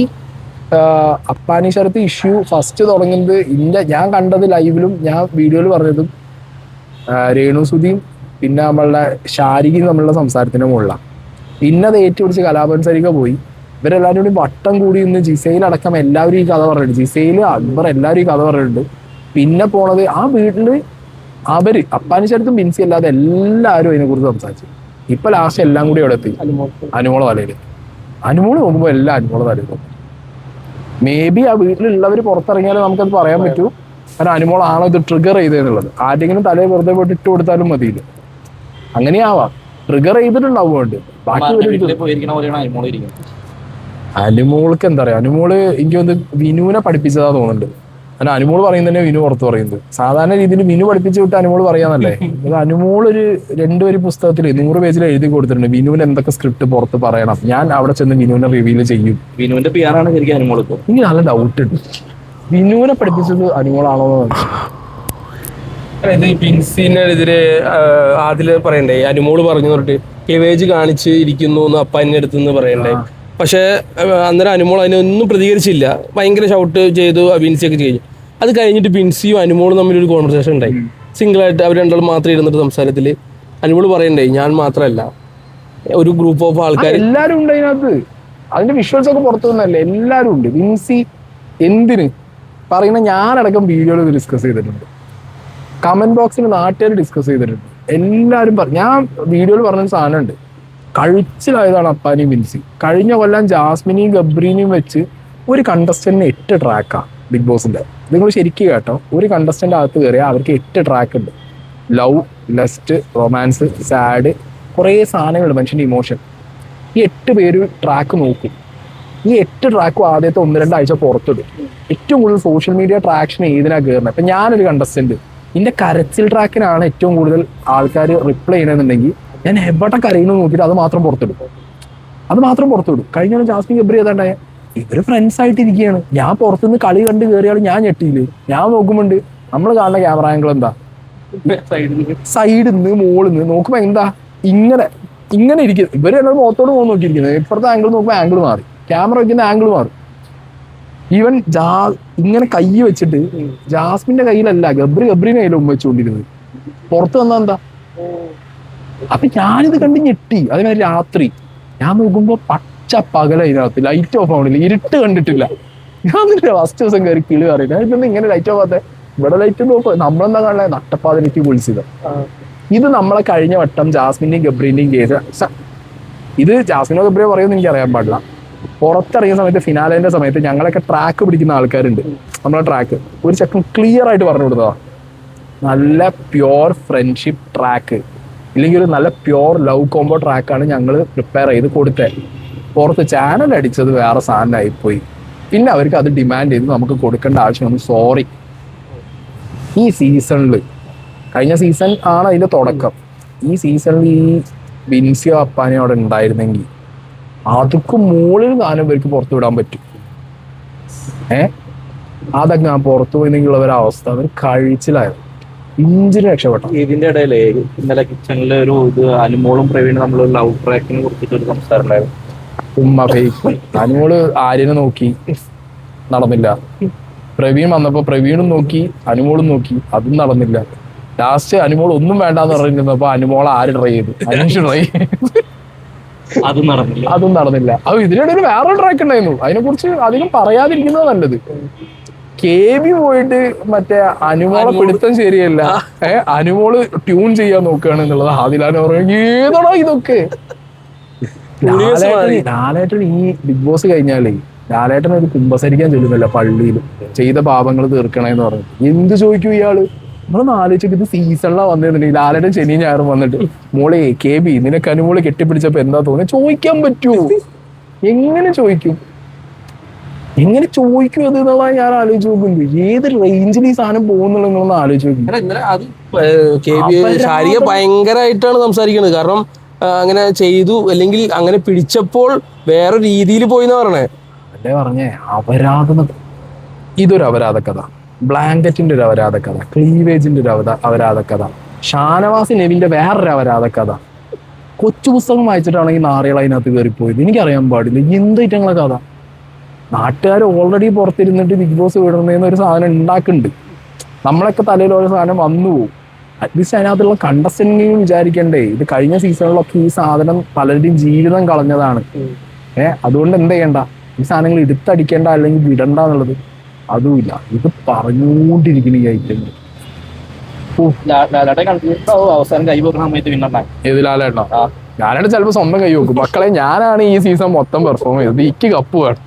അപ്പാനി ശരത്ത് ഇഷ്യൂ ഫസ്റ്റ് തുടങ്ങുന്നത് ഇന്റെ ഞാൻ കണ്ടത് ലൈവിലും ഞാൻ വീഡിയോയിൽ പറഞ്ഞതും രേണു സുധിയും പിന്നെ നമ്മളുടെ ഷാരികയും നമ്മളുടെ സംസാരത്തിന്റെ മുകളിലാണ് പിന്നെ അത് ഏറ്റുപിടിച്ച് കലാപൻസരിക പോയി. ഇവരെല്ലാവരും കൂടി വട്ടം കൂടി ഇന്ന് ജിസൈലടക്കം എല്ലാവരും ഈ കഥ പറഞ്ഞിട്ടുണ്ട്. ജിസൈൽ അക്ബർ എല്ലാവരും ഈ കഥ പറഞ്ഞിട്ടുണ്ട്. പിന്നെ പോണത് ആ വീട്ടിൽ അവർ അപ്പാനിച്ചടുത്തും ബിൻസി അല്ലാതെ എല്ലാവരും അതിനെ കുറിച്ച് സംസാരിച്ചു. ഇപ്പൊ ലാസ്റ്റ് എല്ലാം കൂടി അവിടെ എത്തി? അനുമോള തലയിൽ അനുമോൾ നോക്കുമ്പോൾ എല്ലാം അനുമോള തലയിൽ നോക്കും. മേ ബി ആ വീട്ടിലുള്ളവർ പുറത്തിറങ്ങിയാലും നമുക്കത് പറയാൻ പറ്റൂ. കാരണം അനുമോളാണോ ഇത് ട്രിഗർ ചെയ്തതെന്നുള്ളത് ആരെങ്കിലും തലയിൽ വെറുതെ പോയിട്ട് ഇട്ട് കൊടുത്താലും മതിയില്ല. അങ്ങനെയാവാം. ട്രിഗർ ചെയ്തിട്ടുണ്ടാവും വേണ്ട ബാക്കി അനുമോൾക്ക് എന്താ പറയാ? അനുമോൾ എനിക്ക് വന്ന് വിനുവിനെ പഠിപ്പിച്ചതാ തോന്നുന്നുണ്ട്. അങ്ങനെ അനുമോൾ പറയുന്നത് തന്നെ വിനു പുറത്ത് പറയുന്നത്. സാധാരണ രീതിയിൽ വിനു പഠിപ്പിച്ചു വിട്ട് അനുമോൾ പറയാന്നല്ലേ? ഇത് അനുമോൾ ഒരു രണ്ടു ഒരു പുസ്തകത്തിൽ നൂറ് പേജിൽ എഴുതി കൊടുത്തിട്ടുണ്ട്. വിനുവിന് എന്തൊക്കെ സ്ക്രിപ്റ്റ് പുറത്ത് പറയണം? ഞാൻ അവിടെ ചെന്ന് വിനുവിനെ റിവീൽ ചെയ്യും. വിനുവിന്റെ പി ആണ് ശരിക്കും അനുമോൾ എനിക്ക് നല്ല ഡൗട്ട് ഉണ്ട്. വിനുവിനെ പഠിപ്പിച്ചത് അനുമോളാണോ ഇത് പിൻസിനെതിരെ ആദ്യം പറയണ്ടേ അനുമോൾ പറഞ്ഞു പറഞ്ഞിട്ട് ക്ലിവേജ് കാണിച്ച് ഇരിക്കുന്നു എന്ന് അപ്പ എന്നെ അടുത്തുനിന്ന് പറയണ്ടേ. പക്ഷേ അന്നേരം അനുമോൾ അതിനൊന്നും പ്രതികരിച്ചില്ല. ഭയങ്കര ഷൗട്ട് ചെയ്തു ഒക്കെ ചെയ്തു. അത് കഴിഞ്ഞിട്ട് ബിൻസിയും അനുമോളും തമ്മിൽ ഒരു കോൺവെർസേഷൻ ഉണ്ടായി. സിംഗിൾ ആയിട്ട് അവർ രണ്ടാളും മാത്രം ഇരുന്നിട്ട് സംസാരത്തിൽ അനുമോൾ പറയണ്ടേ ഞാൻ മാത്രമല്ല ഒരു ഗ്രൂപ്പ് ഓഫ് ആൾക്കാർ എല്ലാവരും ഉണ്ട് അതിനകത്ത്. അതിന്റെ വിഷ്വൽസ് ഒക്കെ പുറത്തു വന്നല്ലേ എല്ലാരും ഉണ്ട്. വിൻസി എന്തിന്? പറയുന്ന ഞാനടക്കം വീഡിയോയിൽ ഡിസ്കസ് ചെയ്തിട്ടുണ്ട്. കമന്റ് ബോക്സിൽ നാട്ടുകാർ ഡിസ്കസ് ചെയ്തിട്ടുണ്ട്. എല്ലാവരും പറഞ്ഞു ഞാൻ വീഡിയോയിൽ പറഞ്ഞ സാധനം സാധനമുണ്ട്. കഴിച്ചിലായതാണ് അപ്പാനിയും മിൻസി. കഴിഞ്ഞ കൊല്ലം ജാസ്മിനെയും ഗബ്രീനെയും വെച്ച് ഒരു കണ്ടസ്റ്റന്റിന് എട്ട് ട്രാക്കാ ബിഗ് ബോസിന്റെ നിങ്ങൾ ശരിക്കും കേട്ടോ ഒരു കണ്ടസ്റ്റന്റ് അകത്ത് കയറിയാൽ അവർക്ക് എട്ട് ട്രാക്ക് ഉണ്ട്. ലവ് ലസ്റ്റ് റൊമാൻസ് സാഡ് കുറേ സാധനങ്ങളുണ്ട് മനുഷ്യന്റെ ഇമോഷൻ ഈ എട്ട് പേര് ട്രാക്ക് നോക്കും. ഈ എട്ട് ട്രാക്കും ആദ്യത്തെ ഒന്ന് രണ്ടാഴ്ച പുറത്തിടും. ഏറ്റവും കൂടുതൽ സോഷ്യൽ മീഡിയ ട്രാക്ഷൻ ഏതിനാ കയറുന്നത് ഇപ്പൊ ഞാനൊരു കണ്ടസ്റ്റന്റ് ഇതിന്റെ കരച്ചിൽ ട്രാക്കിനാണ് ഏറ്റവും കൂടുതൽ ആൾക്കാർ റിപ്ലൈ ചെയ്യണമെന്നുണ്ടെങ്കിൽ ഞാൻ എവിടെ കരയുന്നു നോക്കിയിട്ട് അത് മാത്രം പുറത്തിടും. അത് മാത്രം പുറത്തിടും. കഴിഞ്ഞ ജാസ്മിൻ ഗബ്രി ഏതാണ്ടായ ഇവർ ഫ്രണ്ട്സ് ആയിട്ട് ഇരിക്കുകയാണ് ഞാൻ പുറത്തുനിന്ന് കളി കണ്ട് കയറിയാൽ ഞാൻ ഞെട്ടിയില്ലേ? ഞാൻ നോക്കുമ്പോണ്ട്. നമ്മൾ കാണുന്ന ക്യാമറ ആംഗിൾ എന്താ? സൈഡിൽ നിന്ന് മുകളിൽ നിന്ന് നോക്കുമ്പോ എന്താ? ഇങ്ങനെ ഇങ്ങനെ ഇരിക്കുന്നത് ഇവർ എല്ലാവരും മുഖത്തോട് പോകുന്ന നോക്കിയിരിക്കുന്നത്. ഇപ്പുറത്തെ ആംഗിൾ നോക്കുമ്പോ ആംഗിൾ മാറി. ക്യാമറ വയ്ക്കുന്ന ആംഗിൾ മാറി. ഈവൻ ജാ ഇങ്ങനെ കൈ വെച്ചിട്ട് ജാസ്മിന്റെ കയ്യിലല്ല ഗബ്രി ഗബ്രിന്റെ ഉമ്മ വെച്ചുകൊണ്ടിരുന്നത് പുറത്ത് വന്നാ എന്താ? അപ്പൊ ഞാനിത് കണ്ട് ഞെട്ടി. അതിനെ രാത്രി. ഞാൻ നോക്കുമ്പോ പച്ച പകല ഇതിനകത്ത് ലൈറ്റ് ഓഫ് ആവണില്ല. ഇരുട്ട് കണ്ടിട്ടില്ല. ഞാൻ ഫസ്റ്റ് ദിവസം കയറി കിളി അറിയില്ല ഇതൊന്നും ഇങ്ങനെ ലൈറ്റ് ഓഫ് ആകാതെ ഇവിടെ ലൈറ്റ് നോക്കുക നമ്മളെന്താ കാണുന്നത് നട്ടപ്പാതിലേക്ക് വിളിച്ചത് ഇത് നമ്മളെ കഴിഞ്ഞ വട്ടം ജാസ്മിന്റെയും ഗബ്രീന്റെയും കേസ്. ഇത് ജാസ്മിനോ ഗബ്രിയോ പറയുമെന്ന് എനിക്ക് അറിയാൻ പാടില്ല. പുറത്തിറങ്ങിയ സമയത്ത് ഫിനാലേന്റെ സമയത്ത് ഞങ്ങളൊക്കെ ട്രാക്ക് പിടിക്കുന്ന ആൾക്കാരുണ്ട്. നമ്മളെ ട്രാക്ക് ഒരു ചെക്കൻ ക്ലിയർ ആയിട്ട് പറഞ്ഞു കൊടുത്തതാ നല്ല പ്യോർ ഫ്രണ്ട്ഷിപ്പ് ട്രാക്ക് ഇല്ലെങ്കിൽ ഒരു നല്ല പ്യോർ ലവ് കോംബോ ട്രാക്കാണ് ഞങ്ങൾ പ്രിപ്പയർ ചെയ്ത് കൊടുത്തത് പുറത്ത് ചാനൽ അടിച്ചത് വേറെ സാധനമായി പോയി. പിന്നെ അവർക്ക് അത് ഡിമാൻഡ് ചെയ്ത് നമുക്ക് കൊടുക്കേണ്ട ആവശ്യമൊന്നും സോറി ഈ സീസണിൽ കഴിഞ്ഞ സീസൺ ആണ് അതിന്റെ തുടക്കം. ഈ സീസണിൽ ഈ ബിൻസിയോ അപ്പാനയോടെ ഉണ്ടായിരുന്നെങ്കിൽ അതൊക്കെ മുകളിൽ ഗാനം ഇവർക്ക് പുറത്തു വിടാൻ പറ്റും. ഏ? അതൊക്കെ ഞാൻ പുറത്തു പോയിന്നെങ്കിൽ ഉള്ള അവസ്ഥ. അവർ കഴിച്ചിലായിരുന്നു ഇഞ്ചിന് രക്ഷപ്പെട്ടു. ഇതിന്റെ ഇടയിലെ ഇന്നലെ കിച്ചണിലെ ഒരു ഇത് അനുമോളും പ്രവീണും നമ്മൾ ലവ് ട്രാക്കിനെ കുറിച്ചിട്ട് ഒരു സംസാരം ഉണ്ടായിരുന്നു. ഉമ്മ ഫേക്ക്. അനുമോൾ ആര്യനെ നോക്കി. നടന്നില്ല. പ്രവീൺ വന്നപ്പോ പ്രവീണും നോക്കി അനുമോളും നോക്കി. അതും നടന്നില്ല. ലാസ്റ്റ് അനുമോൾ ഒന്നും വേണ്ടെന്ന് പറഞ്ഞിരുന്നപ്പോ അനുമോൾ ആര് ട്രൈ ചെയ്തു? അനുഷ് ട്രൈ അതും നടന്നില്ല. അതും നടന്നില്ല. അത് ഇതിനിടയിൽ വേറൊരു ട്രാക്ക് ഉണ്ടായിരുന്നു. അതിനെ കുറിച്ച് അധികം പറയാതിരിക്കുന്നത് നല്ലത്. കെ ബി പോയിട്ട് മറ്റേ അനുമോളെ പിടുത്തം ശരിയല്ല. ഏഹ് അനുമോൾ ട്യൂൺ ചെയ്യാൻ നോക്കുകയാണ് എന്നുള്ളത്. ആദിലാൻ പറഞ്ഞു ഏതാണോ ഇതൊക്കെ? ലാലേട്ടൻ ഈ ബിഗ് ബോസ് കഴിഞ്ഞാലേ ലാലേട്ടൻ ഒരു കുമ്പസരിക്കാൻ ചെല്ലുന്നില്ല പള്ളിയിൽ ചെയ്ത പാപങ്ങൾ തീർക്കണേന്ന് പറഞ്ഞു. എന്ത് ചോദിക്കും ഇയാൾ? നമ്മളൊന്ന് ആലോചിച്ചിട്ട് ഇത് സീസണിലാ വന്നിരുന്നില്ല? ലാലയുടെ ശനി ഞായറും വന്നിട്ട്. മോളെ കെ ബി നിനക്ക് അനുമോൾ കെട്ടിപ്പിടിച്ചപ്പോ എന്താ തോന്നി ചോദിക്കാൻ പറ്റുമോ എങ്ങനെ ചോദിക്കും? എങ്ങനെ ചോദിക്കും അത് എന്നുള്ള ഞാൻ ആലോചിച്ച് നോക്കുന്നു ഏത് റേഞ്ചിൽ ഈ സാധനം പോകുന്നുള്ള നിങ്ങളൊന്ന് ആലോചിച്ച് നോക്കും. ശാരിക ഭയങ്കരമായിട്ടാണ് സംസാരിക്കുന്നത് കാരണം അങ്ങനെ ചെയ്തു. അല്ലെങ്കിൽ അങ്ങനെ പിടിച്ചപ്പോൾ വേറെ രീതിയിൽ പോയി എന്ന് പറഞ്ഞേ. അല്ലേ പറഞ്ഞേ? അപരാധം ഇതൊരു അപരാധ കഥ ബ്ലാങ്കറ്റിന്റെ ഒരു അവരാധ കഥ ക്ലീവേജിന്റെ ഒരു അവത അപരാധ കഥ ഷാനവാസി നെവിന്റെ വേറൊരു അവരാധ കഥ കൊച്ചു പുസ്തകം വായിച്ചിട്ടാണെങ്കിൽ നാറികൾ അതിനകത്ത് കയറിപ്പോയത് എനിക്കറിയാൻ പാടില്ല. എന്ത് ഇറ്റങ്ങളെ കഥ? നാട്ടുകാർ ഓൾറെഡി പുറത്തിരുന്നിട്ട് ബിഗ് ബോസ് വിടുന്ന ഒരു സാധനം ഉണ്ടാക്കുന്നുണ്ട്. നമ്മളൊക്കെ തലയിൽ ഓരോ സാധനം വന്നു പോകും അറ്റ്ലീസ്റ്റ് അതിനകത്തുള്ള കണ്ടസ്റ്റന്റിനെയും വിചാരിക്കണ്ടേ. ഇത് കഴിഞ്ഞ സീസണിലൊക്കെ ഈ സാധനം പലരുടെയും ജീവിതം കളഞ്ഞതാണ്. ഏഹ് അതുകൊണ്ട് എന്ത് ചെയ്യണ്ട? ഈ സാധനങ്ങൾ എടുത്തടിക്കേണ്ട അല്ലെങ്കിൽ വിടണ്ട എന്നുള്ളത്. അതുമില്ല. ഇത് പറഞ്ഞുകൊണ്ടിരിക്കുന്ന ഈ വിന്നണ്ടായി ഏതിലാലേട്ടോ ഞാനായിട്ട് ചിലപ്പോ സ്വന്തം കൈ വെക്കും. മക്കളെ ഞാനാണ് ഈ സീസൺ മൊത്തം പെർഫോം ചെയ്തത്. എനിക്ക് കപ്പ് വേണം.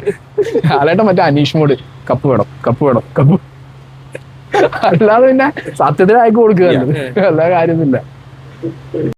ലാലേട്ടൻ മറ്റേ അനീഷ് മോഡ് കപ്പ് വേണം. കപ്പ് വേണം. കപ്പ് അല്ലാതെ പിന്നെ സത്യത്തിൽ കൊടുക്കുക കൊടുക്കുകയല്ല എല്ലാ കാര്യമൊന്നുമില്ല.